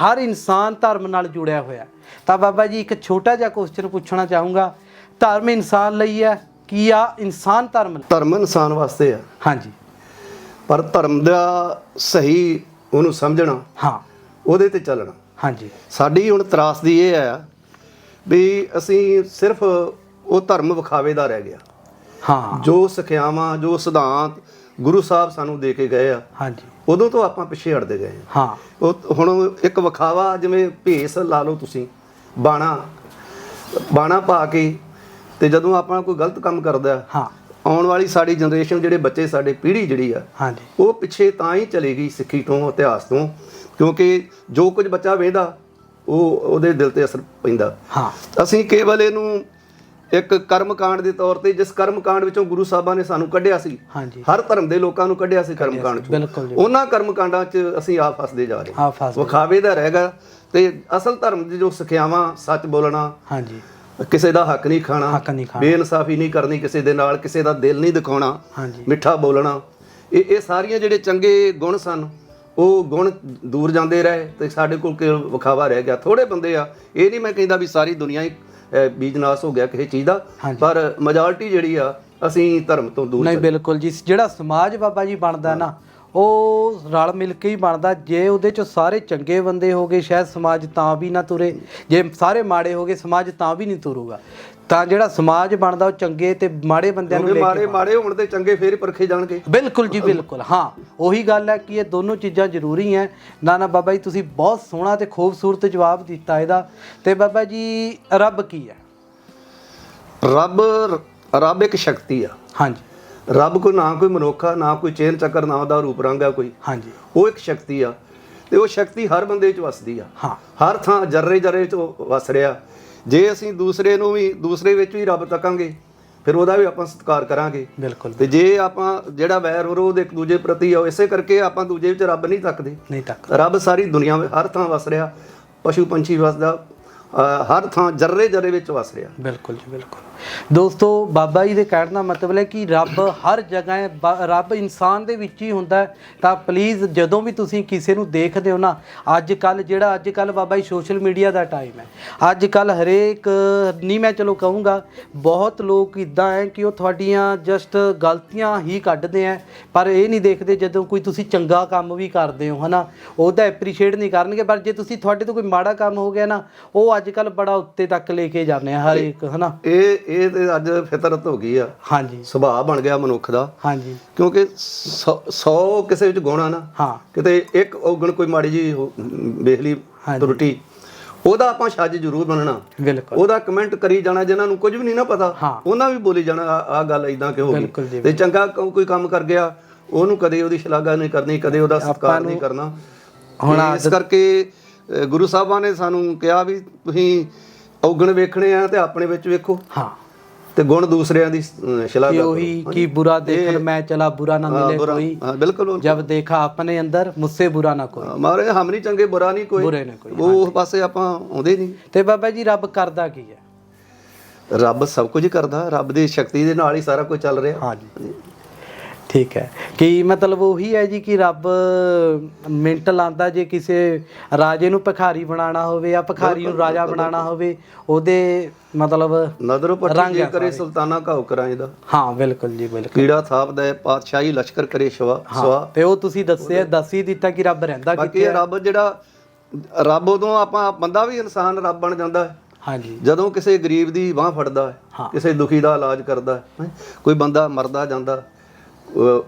ਹਰ ਇਨਸਾਨ ਧਰਮ ਨਾਲ ਜੁੜਿਆ ਹੋਇਆ ਤਾਂ ਬਾਬਾ ਜੀ ਇੱਕ ਛੋਟਾ ਜਿਹਾ ਕੁਐਸਚਨ ਪੁੱਛਣਾ ਚਾਹੂੰਗਾ। ਧਰਮ ਇਨਸਾਨ ਲਈ ਹੈ ਕੀ ਆ ਇਨਸਾਨ ਧਰਮ? ਧਰਮ ਇਨਸਾਨ ਵਾਸਤੇ ਆ ਹਾਂਜੀ। ਪਰ ਧਰਮ ਦਾ ਸਹੀ ਉਹਨੂੰ ਸਮਝਣਾ ਹਾਂ। ਉਹਦੇ ਤੇ ਚੱਲਣਾ। ਹਾਂਜੀ। ਸਾਡੀ ਹੁਣ ਤਰਾਸਦੀ ਇਹ ਆ ਵੀ ਅਸੀਂ ਸਿਰਫ ਉਹ ਧਰਮ ਵਿਖਾਵੇ ਦਾ ਰਹਿ ਗਿਆ। ਹਾਂ। ਜੋ ਸਿੱਖਿਆਵਾਂ ਜੋ ਸਿਧਾਂਤ ਗੁਰੂ ਸਾਹਿਬ ਸਾਨੂੰ ਦੇ ਕੇ ਗਏ ਆ ਹਾਂਜੀ। ਉਦੋਂ ਤੋਂ ਆਪਾਂ ਪਿੱਛੇ ਹਟਦੇ ਗਏ ਹਾਂ ਹਾਂ। ਉਹ ਹੁਣ ਇੱਕ ਵਿਖਾਵਾ ਜਿਵੇਂ ਭੇਸ ਲਾ ਲਓ ਤੁਸੀਂ ਬਾਣਾ ਬਾਣਾ ਪਾ ਕੇ ਤੇ ਜਦੋਂ ਆਪਾਂ ਕੋਈ ਗਲਤ ਕੰਮ ਕਰਦਾ ਹਾਂ ਆਉਣ ਵਾਲੀ ਸਾਡੀ ਜਨਰੇਸ਼ਨ ਜਿਹੜੇ ਬੱਚੇ ਸਾਡੇ ਪੀੜ੍ਹੀ ਜਿਹੜੀ ਆ ਹਾਂਜੀ। ਉਹ ਪਿੱਛੇ ਤਾਂ ਹੀ ਚਲੇਗੀ ਸਿੱਖੀ ਤੋਂ ਇਤਿਹਾਸ ਤੋਂ ਕਿਉਂਕਿ ਜੋ ਕੁਝ ਬੱਚਾ ਵੇਖਦਾ ਉਹ ਉਹਦੇ ਦਿਲ ਤੇ ਅਸਰ ਪੈਂਦਾ। ਹਾਂ। ਅਸੀਂ ਕੇਵਲ ਇਹਨੂੰ ਇੱਕ ਕਰਮਕਾਂਡ ਦੇ ਤੌਰ ਤੇ ਜਿਸ ਕਰਮਕਾਂਡ ਵਿੱਚੋਂ ਗੁਰੂ ਸਾਹਿਬਾਂ ਨੇ ਸਾਨੂੰ ਕੱਢਿਆ ਸੀ ਹਰ ਧਰਮ ਦੇ ਲੋਕਾਂ ਨੂੰ ਕੱਢਿਆ ਸੀ ਕਰਮਕਾਂਡ ਚੋਂ ਉਹਨਾਂ ਕਰਮਕਾਂਡਾਂ 'ਚ ਅਸੀਂ ਆਪ ਫਸਦੇ ਜਾ ਰਹੇ ਹਾਂ। ਵਿਖਾਵੇ ਦਾ ਰਹੇਗਾ ਤੇ ਅਸਲ ਧਰਮ ਦੀ ਜੋ ਸਿੱਖਿਆਵਾਂ ਸੱਚ ਬੋਲਣਾ ਹਾਂਜੀ। ਕਿਸੇ ਦਾ ਹੱਕ ਨਹੀਂ ਖਾਣਾ। ਬੇਇਨਸਾਫੀ ਨਹੀਂ ਕਰਨੀ ਕਿਸੇ ਦੇ ਨਾਲ ਕਿਸੇ ਦਾ ਦਿਲ ਨਹੀਂ ਦਿਖਾਉਣਾ ਮਿੱਠਾ ਬੋਲਣਾ ਇਹ ਇਹ ਸਾਰੀਆਂ ਜਿਹੜੇ ਚੰਗੇ ਗੁਣ ਸਨ ਉਹ ਗੁਣ ਦੂਰ ਜਾਂਦੇ ਰਹੇ ਤੇ ਸਾਡੇ ਕੋਲ ਕੇਵਲ ਵਿਖਾਵਾ ਰਹਿ ਗਿਆ। ਥੋੜੇ ਬੰਦੇ ਆ ਇਹ ਨਹੀਂ ਮੈਂ ਕਹਿੰਦਾ ਵੀ ਸਾਰੀ ਦੁਨੀਆ ਹੀ ਬੀਜਨਾਸ ਹੋ ਗਿਆ ਕਿਸੇ ਚੀਜ਼ ਦਾ। ਪਰ ਮੈਜੋਰਟੀ ਜਿਹੜੀ ਆ ਅਸੀਂ ਧਰਮ ਤੋਂ ਦੂਰ ਨਹੀਂ ਬਿਲਕੁਲ ਜੀ। ਜਿਹੜਾ ਸਮਾਜ ਬਾਬਾ ਜੀ ਬਣਦਾ ਨਾ ਉਹ ਰਲ ਮਿਲ ਕੇ ਹੀ ਬਣਦਾ। ਜੇ ਉਹਦੇ ਚ ਸਾਰੇ ਚੰਗੇ ਬੰਦੇ ਹੋਗੇ ਸ਼ਾਇਦ ਸਮਾਜ ਤਾਂ ਵੀ ਨਾ ਤੁਰੇ। ਜੇ ਸਾਰੇ ਮਾੜੇ ਹੋਗੇ ਸਮਾਜ ਤਾਂ ਵੀ ਨਹੀਂ ਤੁਰੂਗਾ। ਤਾਂ ਜਿਹੜਾ ਸਮਾਜ ਬਣਦਾ ਉਹ ਚੰਗੇ ਤੇ ਮਾੜੇ ਬੰਦਿਆਂ ਨੂੰ ਲੈ ਮਾੜੇ ਮਾੜੇ ਹੋਣ ਤੇ ਚੰਗੇ ਫੇਰ ਪਰਖੇ ਜਾਣਗੇ। ਬਿਲਕੁਲ ਜੀ ਬਿਲਕੁਲ। ਹਾਂ ਉਹੀ ਗੱਲ ਹੈ ਕਿ ਇਹ ਦੋਨੋਂ ਚੀਜ਼ਾਂ ਜ਼ਰੂਰੀ ਹੈ। ਨਾ ਨਾ ਬਾਬਾ ਜੀ ਤੁਸੀਂ ਬਹੁਤ ਸੋਹਣਾ ਤੇ ਖੂਬਸੂਰਤ ਜਵਾਬ ਦਿੱਤਾ ਇਹਦਾ। ਤੇ ਬਾਬਾ ਜੀ ਰੱਬ ਕੀ ਹੈ? ਰੱਬ ਰੱਬ ਇੱਕ ਸ਼ਕਤੀ ਆ। ਹਾਂਜੀ। ਰੱਬ ਕੋ ਨਾ ਕੋਈ ਮਨੁੱਖਾ ਨਾ ਕੋਈ ਚੇਨ ਚੱਕਰ ਨਾ ਉਹਦਾ ਰੂਪ ਰੰਗ ਆ ਕੋਈ। ਹਾਂਜੀ। ਉਹ ਇੱਕ ਸ਼ਕਤੀ ਆ ਤੇ ਉਹ ਸ਼ਕਤੀ ਹਰ ਬੰਦੇ 'ਚ ਵਸਦੀ ਆ। ਹਾਂ। ਹਰ ਥਾਂ ਜਰਰੇ ਜਰਰੇ 'ਚ ਵਸ ਰਿਹਾ। ਜੇ ਅਸੀਂ ਦੂਸਰੇ ਨੂੰ ਵੀ ਦੂਸਰੇ ਵਿੱਚ ਵੀ ਰੱਬ ਤੱਕਾਂਗੇ ਫਿਰ ਉਹਦਾ ਵੀ ਆਪਾਂ ਸਤਿਕਾਰ ਕਰਾਂਗੇ। ਬਿਲਕੁਲ ਤੇ ਜੇ ਆਪਾਂ ਜਿਹੜਾ ਵੈਰ ਵਿਰੋਧ ਇੱਕ ਦੂਜੇ ਪ੍ਰਤੀ ਆ ਇਸੇ ਕਰਕੇ ਆਪਾਂ ਦੂਜੇ ਵਿੱਚ ਰੱਬ ਨਹੀਂ ਤੱਕਦੇ। ਨਹੀਂ ਤੱਕ ਰੱਬ ਸਾਰੀ ਦੁਨੀਆ ਵਿੱਚ ਹਰ ਥਾਂ ਵਸ ਰਿਹਾ। ਪਸ਼ੂ ਪੰਛੀ ਵਸਦਾ ਹਰ ਥਾਂ ਜਰਰੇ ਜਰੇ ਵਿੱਚ ਵਸ ਰਿਹਾ। ਬਿਲਕੁਲ ਜੀ, ਬਿਲਕੁਲ। ਦੋਸਤੋ, ਬਾਬਾ ਜੀ ਦੇ ਕਹਿਣ ਦਾ ਮਤਲਬ ਹੈ ਕਿ ਰੱਬ ਹਰ ਜਗ੍ਹਾ ਹੈ, ਬ- ਰੱਬ ਇਨਸਾਨ ਦੇ ਵਿੱਚ ਹੀ ਹੁੰਦਾ ਤਾਂ ਪਲੀਜ਼ ਜਦੋਂ ਵੀ ਤੁਸੀਂ ਕਿਸੇ ਨੂੰ ਦੇਖਦੇ ਹੋ ਨਾ ਅੱਜ ਕੱਲ ਜਿਹੜਾ ਅੱਜ ਕੱਲ ਬਾਬਾ ਜੀ ਸੋਸ਼ਲ ਮੀਡੀਆ ਦਾ ਟਾਈਮ ਹੈ। ਅੱਜ ਕੱਲ ਹਰੇਕ, ਨਹੀਂ ਮੈਂ ਚਲੋ ਕਹੂੰਗਾ, ਬਹੁਤ ਲੋਕ ਇਦਾਂ ਹੈ ਕਿ ਉਹ ਤੁਹਾਡੀਆਂ ਜਸਟ ਗਲਤੀਆਂ ਹੀ ਕੱਢਦੇ ਆ ਪਰ ਇਹ ਨਹੀਂ ਦੇਖਦੇ ਜਦੋਂ ਕੋਈ ਤੁਸੀਂ ਚੰਗਾ ਕੰਮ ਵੀ ਕਰਦੇ ਹੋ, ਹਨਾ? ਉਹਦਾ ਐਪਰੀਸ਼ੀਏਟ ਨਹੀਂ ਕਰਨਗੇ, ਪਰ ਜੇ ਤੁਸੀਂ ਤੁਹਾਡੇ ਤੋਂ ਕੋਈ ਮਾੜਾ ਕੰਮ ਹੋ ਗਿਆ ਨਾ, ਉਹ ਅੱਜ ਕੱਲ ਬੜਾ ਉੱਤੇ ਤੱਕ ਲੈ ਕੇ ਜਾਂਦੇ ਆ ਹਰ ਇੱਕ ਹਨਾ? ਇਹ ਇਹ ਤੇ ਅੱਜ ਫਿਤਰਤ ਹੋ ਗਈ ਆ। ਹਾਂਜੀ। ਸੁਭਾਅ ਬਣ ਗਿਆ ਮਨੁੱਖ ਦਾ। ਹਾਂਜੀ। ਕਿਉਂਕਿ 100 ਕਿਸੇ ਵਿੱਚ ਗੁਣ ਆ ਨਾ। ਹਾਂ। ਕਿਤੇ ਇੱਕ ਔਗਣ ਕੋਈ ਮਾੜੀ ਜੀ ਵੇਖ ਲਈ। ਤਰੁੱਟੀ ਉਹਦਾ ਆਪਾਂ ਛੱਜ ਜ਼ਰੂਰ ਬਣਨਾ ਬਿਲਕੁਲ। ਉਹਦਾ ਕਮੈਂਟ ਕਰੀ ਜਾਣਾ ਜਿਨ੍ਹਾਂ ਨੂੰ ਕੁਝ ਵੀ ਨਹੀਂ ਨਾ ਪਤਾ। ਉਹਨਾਂ ਵੀ ਬੋਲੀ ਜਾਣਾ ਆ ਗੱਲ ਇਦਾਂ ਕਿ ਹੋ ਗਈ? ਤੇ ਚੰਗਾ ਕੋਈ ਕੰਮ ਕਰ ਗਿਆ? ਉਹਨੂੰ ਕਦੇ ਉਹਦੀ ਸ਼ਲਾਘਾ ਨਹੀਂ ਕਰਨੀ ਕਦੇ ਉਹਦਾ ਸਤਿਕਾਰ ਨਹੀਂ ਕਰਨਾ। ਹੁਣ ਇਸ ਕਰਕੇ ਗੁਰੂ ਸਾਹਿਬਾਂ ਨੇ ਸਾਨੂੰ ਕਿਹਾ ਵੀ ਤੁਸੀਂ ਔਗਣ ਵੇਖਣੇ ਆ ਤੇ ਆਪਣੇ ਵਿੱਚ ਵੇਖੋ। ਹਾਂ। ਤੇ ਗੁਣ ਦੂਸਰਿਆਂ ਦੀ ਸ਼ਲਾਘਾ ਕਰੋ ਉਹੀ ਕਿ ਬੁਰਾ ਦੇਖਣ ਮੈਂ ਚਲਾ ਬੁਰਾ ਨਾ ਮਿਲੇ ਕੋਈ। ਹਾਂ ਬਿਲਕੁਲ ਜਦ ਦੇਖਾ ਆਪਣੇ ਅੰਦਰ ਮੁੱਸੇ ਬੁਰਾ ਨਾ ਕੋਈ। ਮਾਰੇ ਹਮ ਨਹੀਂ ਚੰਗੇ ਬੁਰਾ ਨਹੀਂ ਕੋਈ। ਬੁਰੇ ਨਾ ਕੋਈ ਉਹ ਪਾਸੇ ਆਪਾਂ ਆਉਂਦੇ ਨਹੀਂ ਤੇ ਬਾਬਾ ਜੀ ਰੱਬ ਕਰਦਾ ਕੀ ਹੈ? ਰੱਬ ਸਭ ਕੁਝ ਕਰਦਾ। ਰੱਬ ਦੀ ਸ਼ਕਤੀ ਦੇ ਨਾਲ ਹੀ ਸਾਰਾ ਕੁਝ ਚੱਲ ਰਿਹਾ। ਹਾਂਜੀ। ਠੀਕ ਹੈ। ਕਿ ਮਤਲਬ ਉਹੀ ਹੈ ਜੀ ਕਿ ਰੱਬ ਮਿੰਟ ਲਾਂਦਾ ਜੇ ਕਿਸੇ ਰਾਜੇ ਨੂੰ ਭਿਖਾਰੀ ਬਣਾਉਣਾ ਹੋਵੇ ਜਾਂ ਭਿਖਾਰੀ ਨੂੰ ਰਾਜਾ ਬਣਾਉਣਾ ਹੋਵੇ ਉਹਦੇ ਮਤਲਬ ਨਦਰੋ ਪੱਟੀ ਜੇ ਕਰੇ ਸੁਲਤਾਨਾ ਘਾਉ ਕਰਾਏ ਦਾ ਹਾਂ ਬਿਲਕੁਲ ਜੀ ਬਿਲਕੁਲ। ਕੀੜਾ ਥਾਪਦਾ ਹੈ ਪਾਤਸ਼ਾਹੀ ਲਸ਼ਕਰ ਕਰੇ ਸ਼ਵਾ ਸਵਾ। ਤੇ ਉਹ ਤੁਸੀਂ ਦੱਸਿਆ ਦੱਸ ਹੀ ਦਿੱਤਾ ਕਿ ਰੱਬ ਰਹਿੰਦਾ ਬਾਕੀ ਕਿੱਥੇ ਇਹ ਰੱਬ ਜਿਹੜਾ ਰੱਬ ਉਦੋਂ ਆਪਾਂ ਬੰਦਾ ਵੀ ਇਨਸਾਨ ਰੱਬ ਬਣ ਜਾਂਦਾ ਹੈ। ਹਾਂਜੀ। ਜਦੋਂ ਕਿਸੇ ਗਰੀਬ ਦੀ ਬਾਹ ਫੜਦਾ ਹਾਂ। ਕਿਸੇ ਦੁਖੀ ਦਾ ਇਲਾਜ ਕਰਦਾ ਹੈ। ਕੋਈ ਬੰਦਾ ਮਰਦਾ ਜਾਂਦਾ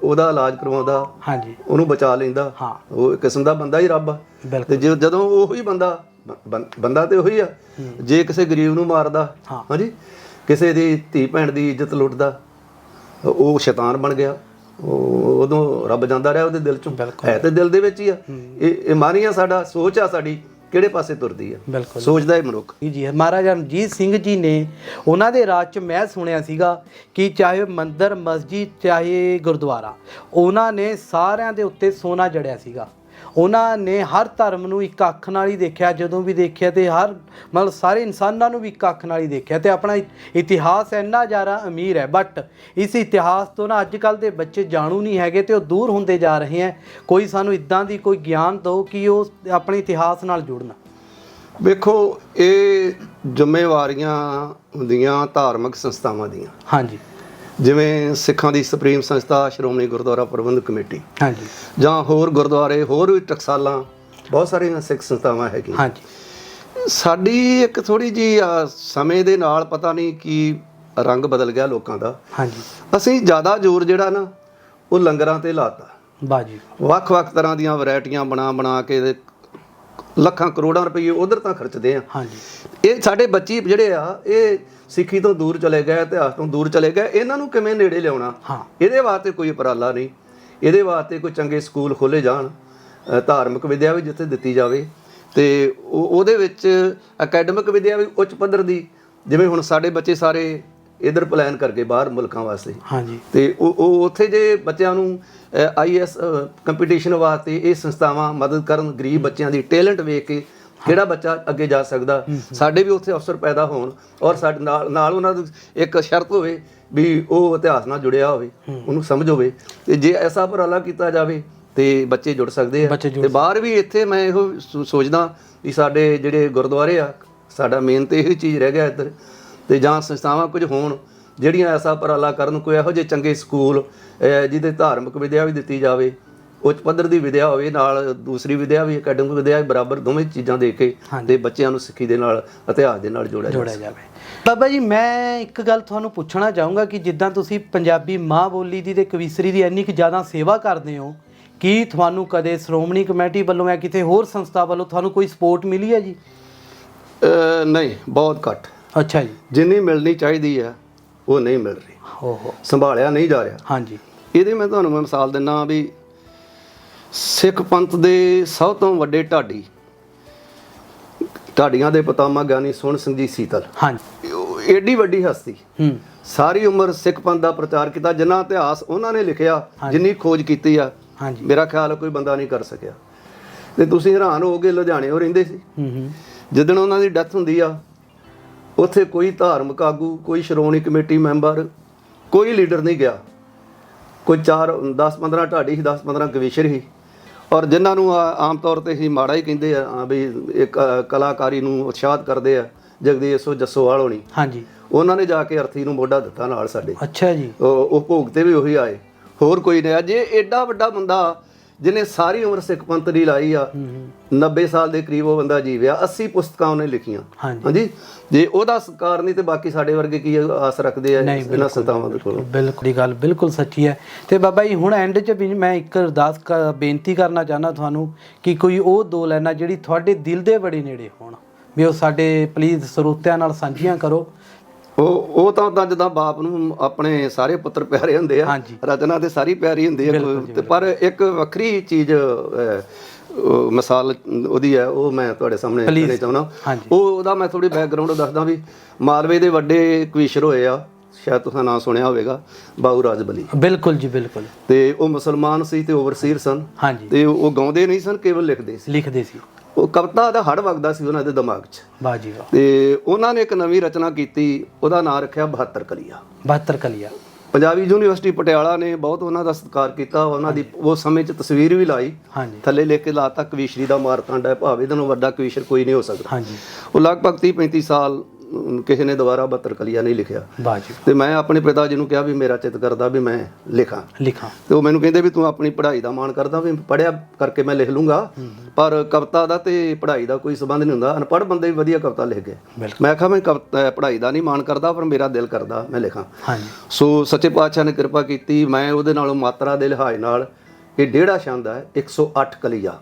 ਉਹਦਾ ਇਲਾਜ ਕਰਵਾਉਂਦਾ ਹਾਂਜੀ। ਉਹਨੂੰ ਬਚਾ ਲੈਂਦਾ। ਹਾਂ। ਉਹ ਕਿਸਮ ਦਾ ਬੰਦਾ ਹੀ ਰੱਬ ਆ। ਤੇ ਜਦੋਂ ਉਹੀ ਬੰਦਾ ਬੰਦਾ ਤੇ ਉਹੀ ਆ। ਜੇ ਕਿਸੇ ਗਰੀਬ ਨੂੰ ਮਾਰਦਾ। ਹਾਂਜੀ ਕਿਸੇ ਦੀ ਧੀ ਭੈਣ ਦੀ ਇੱਜ਼ਤ ਲੁੱਟਦਾ ਉਹ ਸ਼ੈਤਾਨ ਬਣ ਗਿਆ। ਉਹ ਉਦੋਂ ਰੱਬ ਜਾਂਦਾ ਰਿਹਾ ਉਹਦੇ ਦਿਲ ਚੋਂ। ਹੈ ਤੇ ਦਿਲ ਦੇ ਵਿੱਚ ਹੀ ਆ। ਇਹ ਇਹ ਮਾਨੀਆ ਸਾਡਾ ਸੋਚ ਆ ਸਾਡੀ। ਕਿਹੜੇ ਪਾਸੇ ਤੁਰਦੀ ਆ? ਬਿਲਕੁਲ। ਸੋਚਦਾ ਹੈ ਮਨੁੱਖ। ਜੀ ਜੀ ਮਹਾਰਾਜਾ ਰਣਜੀਤ ਸਿੰਘ ਜੀ ਨੇ ਉਹਨਾਂ ਦੇ ਰਾਜ ਚ ਮੈਂ ਸੁਣਿਆ ਸੀਗਾ ਕਿ ਚਾਹੇ ਮੰਦਰ ਮਸਜਿਦ ਚਾਹੇ ਗੁਰਦੁਆਰਾ ਉਹਨਾਂ ਨੇ ਸਾਰਿਆਂ ਦੇ ਉੱਤੇ ਸੋਨਾ ਜੜਿਆ ਸੀਗਾ। ਉਹਨਾਂ ਨੇ ਹਰ ਧਰਮ ਨੂੰ ਇੱਕ ਅੱਖ ਨਾਲ ਹੀ ਦੇਖਿਆ ਜਦੋਂ ਵੀ ਦੇਖਿਆ ਤੇ ਹਰ ਮਤਲਬ ਸਾਰੇ ਇਨਸਾਨਾਂ ਨੂੰ ਵੀ ਇੱਕ ਅੱਖ ਨਾਲ ਹੀ ਦੇਖਿਆ ਤੇ ਆਪਣਾ ਇਤਿਹਾਸ ਇੰਨਾ ਜ਼ਿਆਦਾ ਅਮੀਰ ਹੈ ਬਟ ਇਸ ਇਤਿਹਾਸ ਤੋਂ ਨਾ ਅੱਜ ਕੱਲ ਦੇ ਬੱਚੇ ਜਾਣੂ ਨਹੀਂ ਹੈਗੇ ਤੇ ਉਹ ਦੂਰ ਹੁੰਦੇ ਜਾ ਰਹੇ ਹੈ। ਕੋਈ ਸਾਨੂੰ ਇਦਾਂ ਦੀ ਕੋਈ ਗਿਆਨ ਦਿਓ ਕਿ ਉਹ ਆਪਣੇ ਇਤਿਹਾਸ ਨਾਲ ਜੁੜਨ। ਵੇਖੋ ਇਹ ਜ਼ਿੰਮੇਵਾਰੀਆਂ ਹੁੰਦੀਆਂ ਧਾਰਮਿਕ ਸੰਸਥਾਵਾਂ ਦੀਆਂ। ਹਾਂਜੀ। ਜਿਵੇਂ ਸਿੱਖਾਂ ਦੀ ਸੁਪਰੀਮ ਸੰਸਥਾ ਸ਼੍ਰੋਮਣੀ ਗੁਰਦੁਆਰਾ ਪ੍ਰਬੰਧਕ ਕਮੇਟੀ ਹਾਂਜੀ। ਜਾਂ ਹੋਰ ਗੁਰਦੁਆਰੇ ਹੋਰ ਵੀ ਟਕਸਾਲਾਂ ਬਹੁਤ ਸਾਰੀਆਂ ਸਿੱਖ ਸੰਸਥਾਵਾਂ ਹੈਗੀਆਂ। ਹਾਂਜੀ। ਸਾਡੀ ਇੱਕ ਥੋੜੀ ਜੀ ਸਮੇਂ ਦੇ ਨਾਲ ਪਤਾ ਨਹੀਂ ਕੀ ਰੰਗ ਬਦਲ ਗਿਆ ਲੋਕਾਂ ਦਾ। ਹਾਂਜੀ। ਅਸੀਂ ਜ਼ਿਆਦਾ ਜ਼ੋਰ ਜਿਹੜਾ ਨਾ ਉਹ ਲੰਗਰਾਂ ਤੇ ਲਾਤਾ। ਬਾਜੀ। ਵੱਖ-ਵੱਖ ਤਰ੍ਹਾਂ ਦੀਆਂ ਵੈਰਾਈਟੀਆਂ ਬਣਾ ਬਣਾ ਕੇ ਲੱਖਾਂ ਕਰੋੜਾਂ ਰੁਪਏ ਉਧਰ ਤਾਂ ਖਰਚਦੇ ਆ। ਹਾਂਜੀ। ਇਹ ਸਾਡੇ ਬੱਚੇ ਜਿਹੜੇ ਆ ਇਹ ਸਿੱਖੀ ਤੋਂ ਦੂਰ ਚਲੇ ਗਏ ਇਤਿਹਾਸ ਤੋਂ ਦੂਰ ਚਲੇ ਗਏ ਇਹਨਾਂ ਨੂੰ ਕਿਵੇਂ ਨੇੜੇ ਲਿਆਉਣਾ? ਹਾਂ। ਇਹਦੇ ਵਾਸਤੇ ਕੋਈ ਉਪਰਾਲਾ ਨਹੀਂ। ਇਹਦੇ ਵਾਸਤੇ ਕੋਈ ਚੰਗੇ ਸਕੂਲ ਖੋਲੇ ਜਾਣ ਧਾਰਮਿਕ ਵਿਦਿਆ ਵੀ ਜਿੱਥੇ ਦਿੱਤੀ ਜਾਵੇ। ਤੇ ਉਹ- ਉਹਦੇ ਵਿੱਚ ਅਕੈਡਮਿਕ ਵਿਦਿਆ ਵੀ ਉੱਚ ਪੱਧਰ ਦੀ ਜਿਵੇਂ ਹੁਣ ਸਾਡੇ ਬੱਚੇ ਸਾਰੇ ਇਧਰ ਪਲਾਨ ਕਰਕੇ ਬਾਹਰ ਮੁਲਕਾਂ ਵਾਸਤੇ। ਹਾਂਜੀ। ਤੇ ਉਹ ਉਹ ਉੱਥੇ ਜੇ ਬੱਚਿਆਂ ਨੂੰ ਆਈਐਸ ਕੰਪੀਟੀਸ਼ਨ ਵਾਸਤੇ ਇਹ ਸੰਸਥਾਵਾਂ ਮਦਦ ਕਰਨ ਗਰੀਬ ਬੱਚਿਆਂ ਦੀ ਟੈਲੈਂਟ ਵੇਖ ਕੇ ਕਿਹੜਾ ਬੱਚਾ ਅੱਗੇ ਜਾ ਸਕਦਾ? ਸਾਡੇ ਵੀ ਉੱਥੇ ਅਫਸਰ ਪੈਦਾ ਹੋਣ ਔਰ ਸਾਡੇ ਨਾਲ ਨਾਲ ਉਹਨਾਂ ਦੀ ਇੱਕ ਸ਼ਰਤ ਹੋਵੇ ਵੀ ਉਹ ਇਤਿਹਾਸ ਨਾਲ ਜੁੜਿਆ ਹੋਵੇ ਉਹਨੂੰ ਸਮਝ ਹੋਵੇ। ਤੇ ਜੇ ਐਸਾ ਉਪਰਾਲਾ ਕੀਤਾ ਜਾਵੇ ਤੇ ਬੱਚੇ ਜੁੜ ਸਕਦੇ ਆ। ਤੇ ਬਾਹਰ ਵੀ ਇੱਥੇ ਮੈਂ ਇਹੋ ਸੋਚਦਾ ਵੀ ਸਾਡੇ ਜਿਹੜੇ ਗੁਰਦੁਆਰੇ ਆ ਸਾਡਾ ਮੇਨ ਤੇ ਇਹੀ ਚੀਜ਼ ਰਹਿ ਗਿਆ ਇੱਧਰ। ਤੇ ਜਾਂ ਸੰਸਥਾਵਾਂ ਕੁਝ ਹੋਣ ਜਿਹੜੀਆਂ ਐਸਾ ਉਪਰਾਲਾ ਕਰਨ ਕੋਈ ਇਹੋ ਜਿਹੇ ਚੰਗੇ ਸਕੂਲ ਜਿਹਦੇ ਧਾਰਮਿਕ ਵਿਦਿਆ ਵੀ ਦਿੱਤੀ ਜਾਵੇ ਉੱਚ ਪੱਧਰ ਦੀ ਵਿਦਿਆ ਹੋਵੇ ਨਾਲ ਦੂਸਰੀ ਵਿਦਿਆ ਵੀ ਅਕੈਡਮਿਕ ਵਿਦਿਆ ਵੀ ਬਰਾਬਰ ਦੋਵੇਂ ਚੀਜ਼ਾਂ ਦੇ ਕੇ ਤੇ ਬੱਚਿਆਂ ਨੂੰ ਸਿੱਖੀ ਦੇ ਨਾਲ ਇਤਿਹਾਸ ਦੇ ਨਾਲ ਜੋੜਿਆ ਜੋੜਿਆ ਜਾਵੇ। ਬਾਬਾ ਜੀ ਮੈਂ ਇੱਕ ਗੱਲ ਤੁਹਾਨੂੰ ਪੁੱਛਣਾ ਚਾਹੂੰਗਾ ਕਿ ਜਿੱਦਾਂ ਤੁਸੀਂ ਪੰਜਾਬੀ ਮਾਂ ਬੋਲੀ ਦੀ ਤੇ ਕਵੀਸਰੀ ਦੀ ਇੰਨੀ ਕੁ ਜ਼ਿਆਦਾ ਸੇਵਾ ਕਰਦੇ ਹੋ ਕੀ ਤੁਹਾਨੂੰ ਕਦੇ ਸ਼੍ਰੋਮਣੀ ਕਮੇਟੀ ਵੱਲੋਂ ਜਾਂ ਕਿਤੇ ਹੋਰ ਸੰਸਥਾ ਵੱਲੋਂ ਤੁਹਾਨੂੰ ਕੋਈ ਸਪੋਰਟ ਮਿਲੀ ਹੈ ਜੀ? ਨਹੀਂ ਬਹੁਤ ਘੱਟ। ਅੱਛਾ ਜੀ। ਜਿੰਨੀ ਮਿਲਣੀ ਚਾਹੀਦੀ ਹੈ ਉਹ ਨਹੀਂ ਮਿਲ ਰਹੀ। ਹੋ ਹੋ ਸੰਭਾਲਿਆ ਨਹੀਂ ਜਾ ਰਿਹਾ। ਹਾਂਜੀ। ਇਹਦੀ ਮੈਂ ਤੁਹਾਨੂੰ ਮੈਂ ਮਿਸਾਲ ਦਿੰਦਾ ਵੀ ਸਿੱਖ ਪੰਥ ਦੇ ਸਭ ਤੋਂ ਵੱਡੇ ਢਾਡੀ ਢਾਡੀਆਂ ਦੇ ਪਤਾਮਾ ਗਿਆਨੀ ਸੁਣ ਸਿੰਘ ਜੀ ਸੀਤਲ। ਹਾਂਜੀ। ਏਡੀ ਵੱਡੀ ਹਸਤੀ। ਹੂੰ। ਸਾਰੀ ਉਮਰ ਸਿੱਖ ਪੰਥ ਦਾ ਪ੍ਰਚਾਰ ਕੀਤਾ ਜਿੰਨਾ ਇਤਿਹਾਸ ਉਹਨਾਂ ਨੇ ਲਿਖਿਆ ਜਿੰਨੀ ਖੋਜ ਕੀਤੀ ਆ ਹਾਂਜੀ। ਮੇਰਾ ਖਿਆਲ ਹੈ ਕੋਈ ਬੰਦਾ ਨਹੀਂ ਕਰ ਸਕਿਆ। ਤੇ ਤੁਸੀਂ ਹੈਰਾਨ ਹੋਗੇ ਲੁਧਿਆਣੇ ਉਹ ਰਹਿੰਦੇ ਸੀ। ਹੂੰ ਹੂੰ। ਜਿੱਦਣ ਉਹਨਾਂ ਦੀ ਡੈਥ ਹੁੰਦੀ ਆ ਉੱਥੇ ਕੋਈ ਧਾਰਮਿਕ ਆਗੂ ਕੋਈ ਸ਼੍ਰੋਮਣੀ ਕਮੇਟੀ ਮੈਂਬਰ ਕੋਈ ਲੀਡਰ ਨਹੀਂ ਗਿਆ। ਕੋਈ 4 10 15 ਢਾਡੀ ਸੀ 10 15 ਕਵੀਸ਼ਰ ਸੀ। ਔਰ ਜਿਨ੍ਹਾਂ ਨੂੰ ਆਮ ਤੌਰ ਤੇ ਹੀ ਮਾੜਾ ਹੀ ਕਹਿੰਦੇ ਆ ਵੀ ਇੱਕ ਕਲਾਕਾਰੀ ਨੂੰ ਉਤਸ਼ਾਹਤ ਕਰਦੇ ਆ ਜਗਦੀਸ਼ੋ ਜੱਸੋਵਾਲ ਹੋਣੀ। ਹਾਂਜੀ। ਉਹਨਾਂ ਨੇ ਜਾ ਕੇ ਅਰਥੀ ਨੂੰ ਮੋਢਾ ਦਿੱਤਾ ਨਾਲ ਸਾਡੇ। ਅੱਛਾ ਜੀ। ਉਹ ਭੋਗ ਤੇ ਵੀ ਉਹੀ ਆਏ। ਹੋਰ ਕੋਈ ਨਹੀਂ। ਆ ਜੇ ਐਡਾ ਵੱਡਾ ਬੰਦਾ ਜਿਹਨੇ ਸਾਰੀ ਉਮਰ ਸਿੱਖ ਪੰਥ ਦੀ ਲਾਈ ਆ ਹੂੰ ਹੂੰ। 90 ਸਾਲ ਦੇ ਕਰੀਬ ਉਹ ਬੰਦਾ ਜੀਵਿਆ 80 ਪੁਸਤਕਾਂ ਉਹਨੇ ਲਿਖੀਆਂ। ਹਾਂਜੀ। ਜੇ ਉਹਦਾ ਸਤਿਕਾਰ ਨਹੀਂ ਤੇ ਬਾਕੀ ਸਾਡੇ ਵਰਗੇ ਕੀ ਆਸ ਰੱਖਦੇ ਆ ਇਹਨਾਂ ਸੰਤਾਵਾਂ ਦੇ ਕੋਲ? ਬਿਲਕੁਲ। ਇਹ ਗੱਲ ਬਿਲਕੁਲ ਸੱਚੀ ਹੈ। ਤੇ ਬਾਬਾ ਜੀ ਹੁਣ ਐਂਡ 'ਚ ਵੀ ਮੈਂ ਇੱਕ ਅਰਦਾਸ ਬੇਨਤੀ ਕਰਨਾ ਚਾਹੁੰਦਾ ਤੁਹਾਨੂੰ ਕਿ ਕੋਈ ਉਹ ਦੋ ਲਾਈਨਾਂ ਜਿਹੜੀ ਤੁਹਾਡੇ ਦਿਲ ਦੇ ਬੜੇ ਨੇੜੇ ਹੋਣ। ਵੀ ਉਹ ਸਾਡੇ ਪਲੀਜ਼ ਸਰੋਤਿਆਂ ਨਾਲ ਸਾਂਝੀਆਂ ਕਰੋ। ਉਹ ਉਹ ਤਾਂ ਉਦਾਂ ਜਿੱਦਾਂ ਬਾਪ ਨੂੰ ਆਪਣੇ ਸਾਰੇ ਪੁੱਤਰ ਪਿਆਰੇ ਹੁੰਦੇ ਆ। ਰਚਨਾ ਤੇ ਸਾਰੀ ਪਿਆਰੀ ਹੁੰਦੀ ਆ ਕੋਈ- ਤੇ ਪਰ ਇੱਕ ਵੱਖਰੀ ਚੀਜ਼ ਮਿਸਾਲ ਉਹਦੀ ਹੈ ਉਹ ਮੈਂ ਤੁਹਾਡੇ ਸਾਹਮਣੇ ਦੇਣੀ ਚਾਹੁੰਦਾ। ਉਹ ਉਹਦਾ ਮੈਂ ਥੋੜੀ ਬੈਕਗ੍ਰਾਉਂਡ ਦੱਸਦਾ ਵੀ ਮਾਲਵੇ ਦੇ ਵੱਡੇ ਕਵੀਸ਼ਰ ਹੋਏ ਆ ਸ਼ਾਇਦ ਤੁਸੀਂ ਨਾਂ ਸੁਣਿਆ ਹੋਵੇਗਾ ਬਾਊ ਰਾਜਬਲੀ। ਬਿਲਕੁਲ ਜੀ ਬਿਲਕੁਲ। ਤੇ ਉਹ ਮੁਸਲਮਾਨ ਸੀ ਤੇ ਓਵਰਸੀਰ ਸਨ। ਤੇ ਉਹ ਗਾਉਂਦੇ ਨਹੀਂ ਸਨ ਕੇਵਲ ਲਿਖਦੇ ਸੀ। ਲਿਖਦੇ ਸੀ। ਉਹ ਕਵਿਤਾ ਦਾ ਹੜ ਵਗਦਾ ਸੀ ਉਹਨਾਂ ਦੇ ਦਿਮਾਗ 'ਚ। ਵਾਹ ਜੀ ਵਾਹ। ਤੇ ਉਹਨਾਂ ਨੇ ਇੱਕ ਨਵੀਂ ਰਚਨਾ ਕੀਤੀ ਉਹਦਾ ਨਾਮ ਰੱਖਿਆ 72 ਕਲੀਆਂ। 72 ਕਲੀਆ। ਪੰਜਾਬੀ ਯੂਨੀਵਰਸਿਟੀ ਪਟਿਆਲਾ ਨੇ ਬਹੁਤ ਉਹਨਾਂ ਦਾ ਸਤਿਕਾਰ ਕੀਤਾ ਉਹਨਾਂ ਦੀ ਉਸ ਸਮੇਂ 'ਚ ਤਸਵੀਰ ਵੀ ਲਾਈ। ਹਾਂਜੀ। ਥੱਲੇ ਲਿਖ ਕੇ ਲਾਤਾ ਕਵੀਸ਼ਰੀ ਦਾ ਮਾਰਤੰਡ ਹੈ ਭਾਵੇਂ ਇਹਦੇ ਵੱਡਾ ਕਵੀਸ਼ਰ ਕੋਈ ਨਹੀਂ ਹੋ ਸਕਦਾ। ਹਾਂਜੀ। ਉਹ ਲਗਭਗ 30 35 ਸਾਲ ਕਿਸੇ ਨੇ ਦੁਬਾਰਾ 72 ਕਲੀਆਂ ਨਹੀਂ ਲਿਖਿਆ। ਵਾਹ ਜੀ। ਤੇ ਮੈਂ ਆਪਣੇ ਪਿਤਾ ਜੀ ਨੂੰ ਕਿਹਾ ਵੀ ਮੇਰਾ ਚਿੱਤ ਕਰਦਾ ਵੀ ਮੈਂ ਲਿਖਾਂ। ਲਿਖਾਂ। ਤੇ ਉਹ ਮੈਨੂੰ ਕਹਿੰਦੇ ਵੀ ਤੂੰ ਆਪਣੀ ਪੜ੍ਹਾਈ ਦਾ ਮਾਣ ਕਰਦਾ ਵੀ ਪੜਿਆ ਕਰਕੇ ਮੈਂ ਲਿਖ ਲੂੰਗਾ। ਪਰ ਕਵਿਤਾ ਦਾ ਤੇ ਪੜ੍ਹਾਈ ਦਾ ਕੋਈ ਸੰਬੰਧ ਨਹੀਂ ਹੁੰਦਾ। ਅਨਪੜ੍ਹ ਬੰਦੇ ਵੀ ਵਧੀਆ ਕਵਿਤਾ ਲਿਖ ਗਏ। ਮੈਂ ਕਿਹਾ ਮੈਂ ਕਵਿਤਾ ਪੜ੍ਹਾਈ ਦਾ ਨਹੀਂ ਮਾਣ ਕਰਦਾ ਪਰ ਮੇਰਾ ਦਿਲ ਕਰਦਾ ਮੈਂ ਲਿਖਾਂ। ਹਾਂਜੀ। ਸੋ ਸੱਚੇ ਪਾਤਸ਼ਾਹ ਨੇ ਕਿਰਪਾ ਕੀਤੀ। ਮੈਂ ਉਹਦੇ ਨਾਲੋਂ ਮਾਤਰਾ ਦੇ ਲਿਹਾਜ਼ ਨਾਲ ਇਹ ਡੇਢਾ ਛੰਦ ਹੈ 108 ਕਲੀਆ।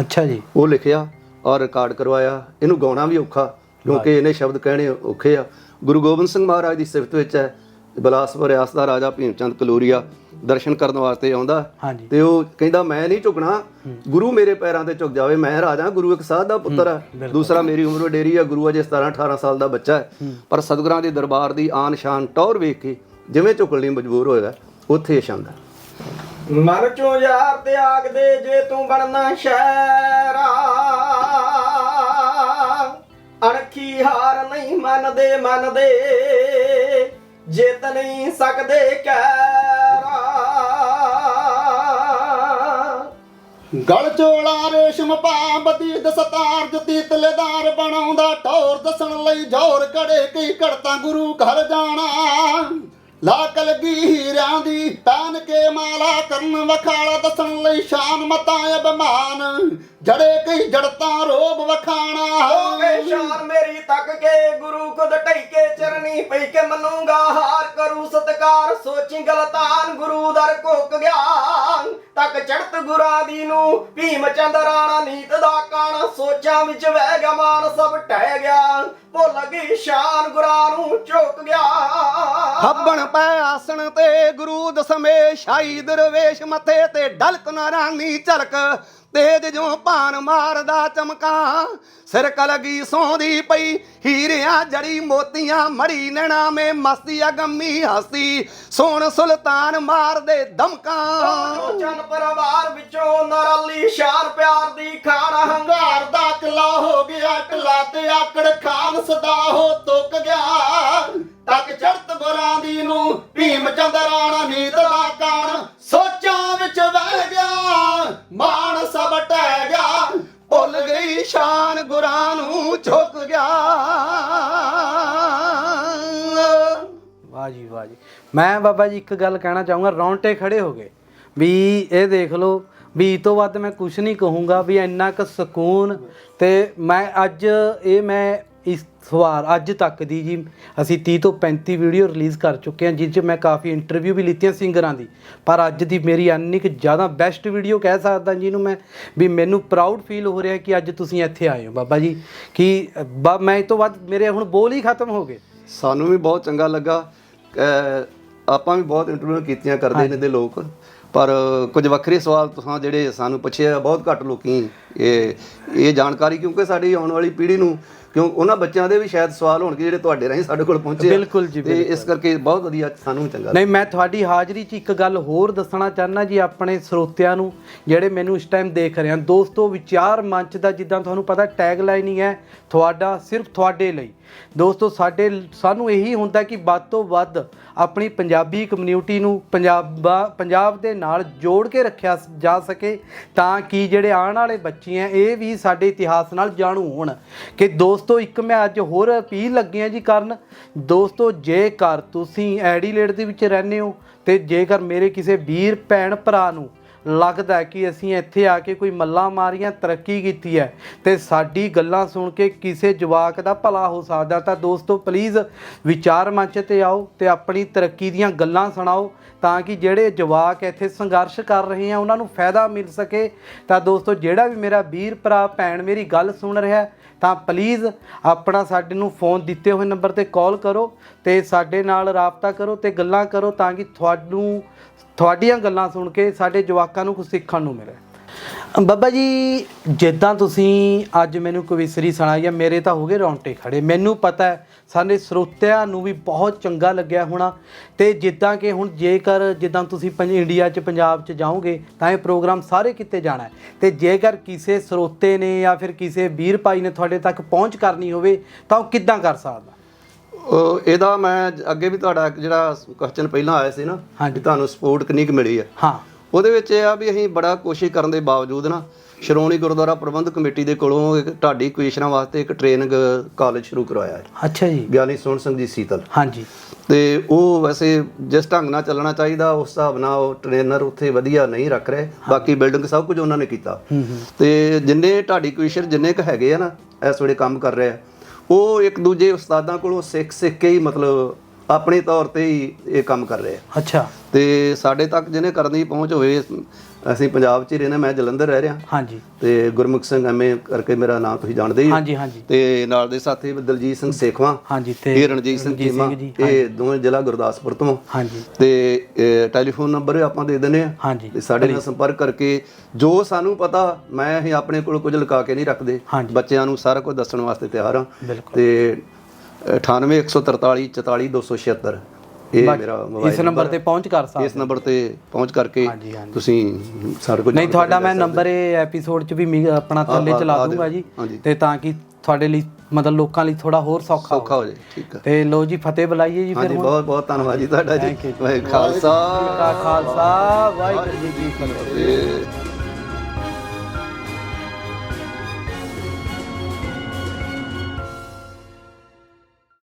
ਅੱਛਾ ਜੀ। ਉਹ ਲਿਖਿਆ ਔਰ ਰਿਕਾਰਡ ਕਰਵਾਇਆ। ਇਹਨੂੰ ਗਾਉਣਾ ਵੀ ਔਖਾ। ਕਿਉਂਕਿ ਇਹਨੇ ਸ਼ਬਦ ਕਹਿਣੇ ਔਖੇ ਆ। ਗੁਰੂ ਗੋਬਿੰਦ ਸਿੰਘ ਮਹਾਰਾਜ ਦੀ ਸਿਫਤ ਵਿੱਚ ਹੈ ਬਲਾਸਪੁਰ ਰਿਆਸਤ ਦਾ ਰਾਜਾ ਭੀਮ ਚੰਦ ਕਲੂਰੀਆ ਦਰਸ਼ਨ ਕਰਨ ਵਾਸਤੇ ਆਉਂਦਾ। ਤੇ ਉਹ ਕਹਿੰਦਾ ਮੈਂ ਨਹੀਂ ਝੁਕਣਾ ਗੁਰੂ ਮੇਰੇ ਪੈਰਾਂ ਤੇ ਝੁਕ ਜਾਵੇ ਮੈਂ ਰਾਜਾ ਗੁਰੂ ਇੱਕ ਸਾਧ ਦਾ ਪੁੱਤਰ ਹੈ ਦੂਸਰਾ ਮੇਰੀ ਉਮਰ ਵਡੇਰੀ ਹੈ ਗੁਰੂ ਅਜੇ 17 18 ਸਾਲ ਦਾ ਬੱਚਾ ਹੈ। ਪਰ ਸਤਿਗੁਰਾਂ ਦੇ ਦਰਬਾਰ ਦੀ ਆਨ ਸ਼ਾਨ ਟੌਰ ਵੇਖ ਕੇ ਜਿਵੇਂ ਝੁਕਣ ਲਈ ਮਜਬੂਰ ਹੋਏਗਾ ਉੱਥੇ ਹੈ ਮਨ ਚੋਂ ਯਾਰ ਤਿਆਗ ਦੇ ਜੇ ਤੂੰ ਬਣਨਾ ਸ਼ਹਿਰਾ ਅਣਖੀ ਹਾਰ ਨਹੀਂ ਮੰਨਦੇ ਮੰਨਦੇ। ਜਿੱਤ ਨਹੀਂ ਸਕਦੇ ਕਹਿਰਾ ਗਲ ਚੋਲਾ ਰੇਸ਼ਮ ਪਾ ਬਦੀ ਦਸਤਾਰ ਜਤੀ ਤਲੇਦਾਰ ਬਣਾਉਂਦਾ ਠੌਰ ਦੱਸਣ ਲਈ ਜੋਰ ਕੜੇ ਕਈ ਘੜਤਾ ਗੁਰੂ ਘਰ ਜਾਣਾ। ਲਾ ਕਲਗੀ ਹੀਰਿਆਂ ਦੀ ਤਾਨ ਕੇ ਮਾਲਾ ਕਰਨ ਵਖਾਲਾ ਦੱਸਣ ਲਈ ਸ਼ਾਨ ਮਤਾਂ ਅਭਿਮਾਨ। ਜੜੇ ਕਈ ਜੜਤਾਂ ਰੋਬ ਵਖਾਣਾ। ਹੋ ਗਏ ਸ਼ਾਨ ਮੇਰੀ ਤੱਕ ਕੇ ਗੁਰੂ ਖੁਦ ਢਈਕੇ ਚਰਨੀ ਪਈ ਕੇ ਮੰਨੂਗਾ ਹਾਰ ਕਰੂ ਸਤਕਾਰ ਸੋਚੀ ਗਲਤਾਨ ਗੁਰੂ ਦਰ ਘੁੱਕ ਗਿਆ ਤੱਕ ਚੜਤ ਗੁਰਾਂ ਦੀ ਨੂੰ ਭੀਮ ਚੰਦ ਰਾਣਾ ਨੀਤ ਦਾ ਕਾਣ ਸੋਚਾਂ ਵਿੱਚ ਵਹਿ ਗਿਆ ਮਾਨ ਸਭ ਟਹਿ ਗਿਆ। ਭੁੱਲ ਗਈ ਸ਼ਾਨ ਗੁਰਾਂ ਨੂੰ ਝੁਕ ਗਿਆ ਹੱਬਣ ਪੈ ਆਸਣ ਤੇ ਗੁਰੂ ਦਸਮੇ ਸ਼ਾਹੀ ਦਰਵੇਸ਼ ਮੱਥੇ ਤੇ ਢਲਕ ਨਾਰਾਨੀ ਝਲਕ। ਤੇਜ ਜੋ ਭਾਨ ਮਾਰਦਾ ਚਮਕਾ। ਸਿਰ ਕਲਗੀ ਸੌਂਦੀ ਪਈ, ਹੀਰਿਆਂ ਜੜੀ ਮੋਤੀਆਂ ਮੜੀ ਨੈਣਾ ਮੇ ਮਸਤੀ ਅਗੰਮੀ ਹਸਤੀ ਸੋਹਣ ਸੁਲਤਾਨ ਮਾਰਦੇ ਦਮਕਾਂ। ਚੰਨ ਪਰਿਵਾਰ ਵਿੱਚੋਂ ਨਰਲੀ ਸ਼ਾਨ ਪਿਆਰ ਦੀ ਖਾਣ ਹੰਗਾਰ ਦਾ ਕਿਲਾ ਹੋ ਗਿਆ ਤੇ ਆਕੜ ਖਾਨ ਸਦਾ ਹੋ ਤੁੱਕ ਗਿਆ। ਤੱਕ ਚੜਤ ਗੁਰਾਂ ਨੂੰ, ਭੀਮ ਚੰਦ ਰਾਣਾ ਨੀਤ ਦਾ ਕਾਣ। ਸੋਚਾਂ ਵਿੱਚ ਵਹਿ ਗਿਆ ਮਾਨ ਸਭ ਟਹਿ ਗਿਆ। ਭੁੱਲ ਗਈ ਸ਼ਾਨ ਗੁਰਾਂ ਨੂੰ, ਝੁਕ ਗਿਆ। ਵਾਹ ਜੀ ਵਾਹ ਜੀ। ਮੈਂ ਬਾਬਾ ਜੀ ਇੱਕ ਗੱਲ ਕਹਿਣਾ ਚਾਹੂੰਗਾ, ਰੌਂਟੇ ਖੜੇ ਹੋ ਗਏ। ਵੀ ਇਹ ਦੇਖ ਲਓ, ਵੀ ਤੋਂ ਵੱਧ ਮੈਂ ਕੁਝ ਨਹੀਂ ਕਹੂੰਗਾ, ਵੀ ਇੰਨਾ ਕੁ ਸਕੂਨ। ਤੇ ਮੈਂ ਅੱਜ ਇਹ ਮੈਂ ਇਸ ਵਾਰ ਅੱਜ ਤੱਕ ਦੀ ਜੀ ਅਸੀਂ 30 ਤੋਂ 35 ਵੀਡੀਓ ਰਿਲੀਜ਼ ਕਰ ਚੁੱਕੇ ਹਾਂ ਜਿਸ 'ਚ ਮੈਂ ਕਾਫੀ ਇੰਟਰਵਿਊ ਵੀ ਲਿੱਤੀਆਂ ਸਿੰਗਰਾਂ ਦੀ। ਪਰ ਅੱਜ ਦੀ ਮੇਰੀ ਇੰਨੀ ਕੁ ਜ਼ਿਆਦਾ ਬੈਸਟ ਵੀਡੀਓ ਕਹਿ ਸਕਦਾ ਜਿਹਨੂੰ ਮੈਂ ਵੀ ਮੈਨੂੰ ਪ੍ਰਾਊਡ ਫੀਲ ਹੋ ਰਿਹਾ ਕਿ ਅੱਜ ਤੁਸੀਂ ਇੱਥੇ ਆਏ ਹੋ। ਬਾਬਾ ਜੀ ਕਿ ਮੈਂ ਇਹ ਤੋਂ ਵੱਧ ਮੇਰੇ ਹੁਣ ਬੋਲ ਹੀ ਖਤਮ ਹੋ ਗਏ। ਸਾਨੂੰ ਵੀ ਬਹੁਤ ਚੰਗਾ ਲੱਗਾ। ਆਪਾਂ ਵੀ ਬਹੁਤ ਇੰਟਰਵਿਊ ਕੀਤੀਆਂ ਕਰਦੇ ਨੇ ਦੇ ਲੋਕ। ਪਰ ਕੁਝ ਵੱਖਰੇ ਸਵਾਲ ਤੁਸੀਂ ਜਿਹੜੇ ਸਾਨੂੰ ਪੁੱਛੇ ਆ ਬਹੁਤ ਘੱਟ ਲੋਕੀ ਇਹ ਇਹ ਜਾਣਕਾਰੀ ਕਿਉਂਕਿ ਸਾਡੀ ਆਉਣ ਵਾਲੀ ਪੀੜ੍ਹੀ ਨੂੰ ਕਿਉਂ ਉਹਨਾਂ ਬੱਚਿਆਂ ਦੇ ਵੀ ਸ਼ਾਇਦ ਸਵਾਲ ਹੋਣਗੇ ਜਿਹੜੇ ਤੁਹਾਡੇ ਰਾਹੀਂ ਸਾਡੇ ਕੋਲ ਪਹੁੰਚੇ। ਬਿਲਕੁਲ ਜੀ, ਤੇ ਇਸ ਕਰਕੇ ਬਹੁਤ ਵਧੀਆ ਸਾਨੂੰ ਵੀ ਚੰਗਾ ਨਹੀਂ ਮੈਂ ਤੁਹਾਡੀ ਹਾਜ਼ਰੀ 'ਚ ਇੱਕ ਗੱਲ ਹੋਰ ਦੱਸਣਾ ਚਾਹਨਾ ਜੀ ਆਪਣੇ ਸਰੋਤਿਆਂ ਨੂੰ ਜਿਹੜੇ ਮੈਨੂੰ ਇਸ ਟਾਈਮ ਦੇਖ ਰਹੇ ਹਨ। ਦੋਸਤੋ ਵਿਚਾਰ ਮੰਚ ਦਾ ਜਿੱਦਾਂ ਤੁਹਾਨੂੰ ਪਤਾ ਟੈਗ ਲਾਈਨ ਹੀ ਹੈ ਤੁਹਾਡਾ ਸਿਰਫ ਤੁਹਾਡੇ ਲਈ। ਦੋਸਤੋ ਸਾਡੇ ਸਾਨੂੰ ਇਹੀ ਹੁੰਦਾ ਕਿ ਵੱਧ ਤੋਂ ਵੱਧ ਆਪਣੀ ਪੰਜਾਬੀ ਕਮਿਊਨਿਟੀ ਨੂੰ ਪੰਜਾਬਾ ਪੰਜਾਬ ਦੇ ਨਾਲ ਜੋੜ ਕੇ ਰੱਖਿਆ ਜਾ ਸਕੇ ਤਾਂ ਕਿ ਜਿਹੜੇ ਆਉਣ ਵਾਲੇ ਬੱਚੇ ਆ, ਇਹ ਵੀ ਸਾਡੇ ਇਤਿਹਾਸ ਨਾਲ ਜਾਣੂ ਹੋਣ। ਕਿ ਦੋਸਤੋ, ਇੱਕ ਮੈਂ ਅੱਜ ਹੋਰ ਅਪੀਲ ਲੱਗੇ ਆ ਜੀ ਕਰਨ। ਦੋਸਤੋ, ਜੇਕਰ ਤੁਸੀਂ ਐਡੀਲੇਡ ਦੇ ਵਿੱਚ ਰਹਿੰਦੇ ਹੋ ਤੇ ਜੇਕਰ ਮੇਰੇ ਕਿਸੇ ਵੀਰ, ਭੈਣ, ਭਰਾ ਨੂੰ ਲੱਗਦਾ ਕਿ ਅਸੀਂ ਇੱਥੇ ਆ ਕੇ ਕੋਈ ਮੱਲਾ ਮਾਰੀਆਂ ਤਰੱਕੀ ਕੀਤੀ ਹੈ। ਤੇ ਸਾਡੀ ਗੱਲਾਂ ਸੁਣ ਕੇ ਕਿਸੇ ਜਵਾਕ ਦਾ ਭਲਾ ਹੋ ਸਕਦਾ ਤਾਂ ਦੋਸਤੋ ਪਲੀਜ਼ ਵਿਚਾਰ ਮੰਚ ਤੇ ਆਓ ਤੇ ਆਪਣੀ ਤਰੱਕੀ ਦੀਆਂ ਗੱਲਾਂ ਸੁਣਾਓ ਤਾਂ ਕਿ ਜਿਹੜੇ ਜਵਾਕ ਇੱਥੇ ਸੰਘਰਸ਼ ਕਰ ਰਹੇ ਆ ਉਹਨਾਂ ਨੂੰ ਫਾਇਦਾ ਮਿਲ ਸਕੇ। ਤਾਂ ਦੋਸਤੋ ਜਿਹੜਾ ਵੀ ਮੇਰਾ ਵੀਰ ਭਰਾ ਭੈਣ ਮੇਰੀ ਗੱਲ ਸੁਣ ਰਿਹਾ ਹੈ, ਤਾਂ ਪਲੀਜ਼ ਆਪਣਾ ਸਾਡੇ ਨੂੰ ਫੋਨ ਦਿੱਤੇ ਹੋਏ ਨੰਬਰ ਤੇ ਕਾਲ ਕਰੋ ਤੇ ਸਾਡੇ ਨਾਲ ਰਾਬਤਾ ਕਰੋ ਤੇ ਗੱਲਾਂ ਕਰੋ ਤਾਂ ਕਿ ਤੁਹਾਨੂੰ, ਤੁਹਾਡੀਆਂ ਗੱਲਾਂ ਸੁਣ ਕੇ ਸਾਡੇ ਜਵਾਕਾਂ ਨੂੰ ਕੁਝ ਸਿੱਖਣ ਨੂੰ ਮਿਲੇ। ਬੱਬਾ ਜੀ ਜਿੱਦਾਂ ਤੁਸੀਂ ਅੱਜ ਮੈਨੂੰ ਕਵਿਸਰੀ ਸੁਣਾਈ ਹੈ ਮੇਰੇ ਤਾਂ ਹੋ ਗਏ ਰੌਂਟੇ ਖੜੇ। ਮੈਨੂੰ ਪਤਾ ਹੈ ਸਾਡੇ ਸਰੋਤਿਆਂ ਨੂੰ ਵੀ ਬਹੁਤ ਚੰਗਾ ਲੱਗਿਆ ਹੋਣਾ। ਤੇ ਜਿੱਦਾਂ ਕਿ ਹੁਣ ਜੇਕਰ ਜਿੱਦਾਂ ਤੁਸੀਂ ਪੰਜ ਇੰਡੀਆ 'ਚ ਪੰਜਾਬ 'ਚ ਜਾਓਗੇ ਤਾਂ ਇਹ ਪ੍ਰੋਗਰਾਮ ਸਾਰੇ ਕਿਤੇ ਜਾਣਾ ਹੈ। ਤੇ ਜੇਕਰ ਕਿਸੇ ਸਰੋਤੇ ਨੇ ਜਾਂ ਫਿਰ ਕਿਸੇ ਵੀਰ ਭਾਈ ਨੇ ਤੁਹਾਡੇ ਤੱਕ ਪਹੁੰਚ ਕਰਨੀ ਹੋਵੇ ਤਾਂ ਉਹ ਕਿੱਦਾਂ ਕਰ ਸਕਦਾ? ਇਹਦਾ ਮੈਂ ਅੱਗੇ ਵੀ ਤੁਹਾਡਾ ਜਿਹੜਾ ਕੁਐਸਚਨ ਪਹਿਲਾਂ ਆਇਆ ਸੀ ਨਾ ਹਾਂਜੀ। ਵੀ ਤੁਹਾਨੂੰ ਸਪੋਰਟ ਕਿੰਨੀ ਕੁ ਮਿਲੀ ਆ ਹਾਂ। ਉਹਦੇ ਵਿੱਚ ਇਹ ਆ ਵੀ ਅਸੀਂ ਬੜਾ ਕੋਸ਼ਿਸ਼ ਕਰਨ ਦੇ ਬਾਵਜੂਦ ਨਾ ਸ਼੍ਰੋਮਣੀ ਗੁਰਦੁਆਰਾ ਪ੍ਰਬੰਧਕ ਕਮੇਟੀ ਦੇ ਕੋਲੋਂ ਇੱਕ ਢਾਡੀ ਕੁਏਸ਼ਨਾਂ ਵਾਸਤੇ ਇੱਕ ਟ੍ਰੇਨਿੰਗ ਕਾਲਜ ਸ਼ੁਰੂ ਕਰਵਾਇਆ ਹੈ। ਅੱਛਾ ਜੀ। ਗਿਆਨੀ ਸੋਹਣ ਸਿੰਘ ਜੀ ਸੀਤਲ। ਹਾਂਜੀ। ਤੇ ਉਹ ਵੈਸੇ ਜਿਸ ਢੰਗ ਨਾਲ ਚੱਲਣਾ ਚਾਹੀਦਾ ਉਸ ਹਿਸਾਬ ਨਾਲ ਉਹ ਟ੍ਰੇਨਰ ਉੱਥੇ ਵਧੀਆ ਨਹੀਂ ਰੱਖ ਰਹੇ। ਬਾਕੀ ਬਿਲਡਿੰਗ ਸਭ ਕੁਝ ਉਹਨਾਂ ਨੇ ਕੀਤਾ। ਤੇ ਜਿੰਨੇ ਢਾਡੀ ਕੁਏਸ਼ਰ ਜਿੰਨੇ ਕ ਹੈਗੇ ਆ ਨਾ ਇਸ ਵੇਲੇ ਕੰਮ ਕਰ ਰਹੇ ਆ ਉਹ ਇੱਕ ਦੂਜੇ ਉਸਤਾਦਾਂ ਕੋਲੋਂ ਸਿੱਖ ਸਿੱਖ ਕੇ ਹੀ ਮਤਲਬ ਆਪਣੇ ਤੌਰ ਤੇ ਹੀ ਇਹ ਕੰਮ ਕਰ ਰਹੇ ਆ। ਅੱਛਾ। ਤੇ ਸਾਡੇ ਤੱਕ ਜਿਹਨੇ ਕਰਨ ਦੀ ਪਹੁੰਚ ਹੋਵੇ ਅਸੀਂ ਪੰਜਾਬ 'ਚ ਹੀ ਰਹਿੰਦੇ ਮੈਂ ਜਲੰਧਰ ਰਹਿ ਰਿਹਾ। ਹਾਂਜੀ। ਤੇ ਗੁਰਮੁਖ ਸਿੰਘ ਐਮਏ ਕਰਕੇ ਮੇਰਾ ਨਾਮ ਤੁਸੀਂ ਜਾਣਦੇ ਹੀ ਹੋ। ਹਾਂਜੀ ਹਾਂਜੀ। ਤੇ ਨਾਲ ਦੇ ਸਾਥੀ ਦਲਜੀਤ ਸਿੰਘ ਸੇਖਵਾਂ ਹਾਂਜੀ ਤੇ ਇਹ ਰਣਜੀਤ ਸਿੰਘ ਜੀ, ਇਹ ਦੋਵੇਂ ਜ਼ਿਲ੍ਹਾ ਗੁਰਦਾਸਪੁਰ ਤੋਂ। ਹਾਂਜੀ। ਤੇ ਇਹ ਟੈਲੀਫੋਨ ਨੰਬਰ ਆਪਾਂ ਦੇ ਦਿੰਦੇ ਆ। ਹਾਂਜੀ। ਤੇ ਸਾਡੇ ਨਾਲ ਸੰਪਰਕ ਕਰਕੇ ਜੋ ਸਾਨੂੰ ਪਤਾ ਮੈਂ ਅਸੀਂ ਆਪਣੇ ਕੋਲ ਕੁਝ ਲੁਕਾ ਕੇ ਨਹੀਂ ਰੱਖਦੇ। ਬੱਚਿਆਂ ਨੂੰ ਸਾਰਾ ਕੁਝ ਦੱਸਣ ਵਾਸਤੇ ਤਿਆਰ ਹਾਂ। ਤੇ 98143 44276 ਇਹ ਮੇਰਾ ਮੋਬਾਈਲ ਇਸ ਨੰਬਰ ਤੇ ਪਹੁੰਚ ਕਰ ਸਕਦੇ ਇਸ ਨੰਬਰ ਤੇ ਪਹੁੰਚ ਕਰਕੇ ਹਾਂਜੀ, ਹਾਂਜੀ। ਤੁਸੀਂ ਸਾਡੇ ਕੋਲ ਨਹੀਂ ਤੁਹਾਡਾ ਮੈਂ ਨੰਬਰ ਇਹ ਐਪੀਸੋਡ 'ਚ ਵੀ ਮੀ- ਆਪਣਾ ਥੱਲੇ ਚਲਾ ਦੂੰਗਾ। ਜੀ। ਹਾਂਜੀ। ਤੇ ਤਾਂ ਕਿ ਤੁਹਾਡੇ ਲਈ ਮਤਲਬ ਲੋਕਾਂ ਲਈ ਥੋੜਾ ਹੋਰ ਸੌਖਾ ਸੌਖਾ ਹੋ ਜਾਏ ਠੀਕ ਹੈ ਤੇ ਲੋ ਜੀ ਫਤਿਹ ਬੁਲਾਈਏ ਜੀ ਫਿਰ ਹਾਂਜੀ ਹੁਣ। ਬਹੁਤ ਬਹੁਤ ਧੰਨਵਾਦ ਜੀ ਤੁਹਾਡਾ ਜੀ। ਖਾਲਸਾ। ਕਾ ਖਾਲਸਾ ਵਾਹਿਗੁਰੂ ਜੀ ਕੀ ਫਤਿਹ।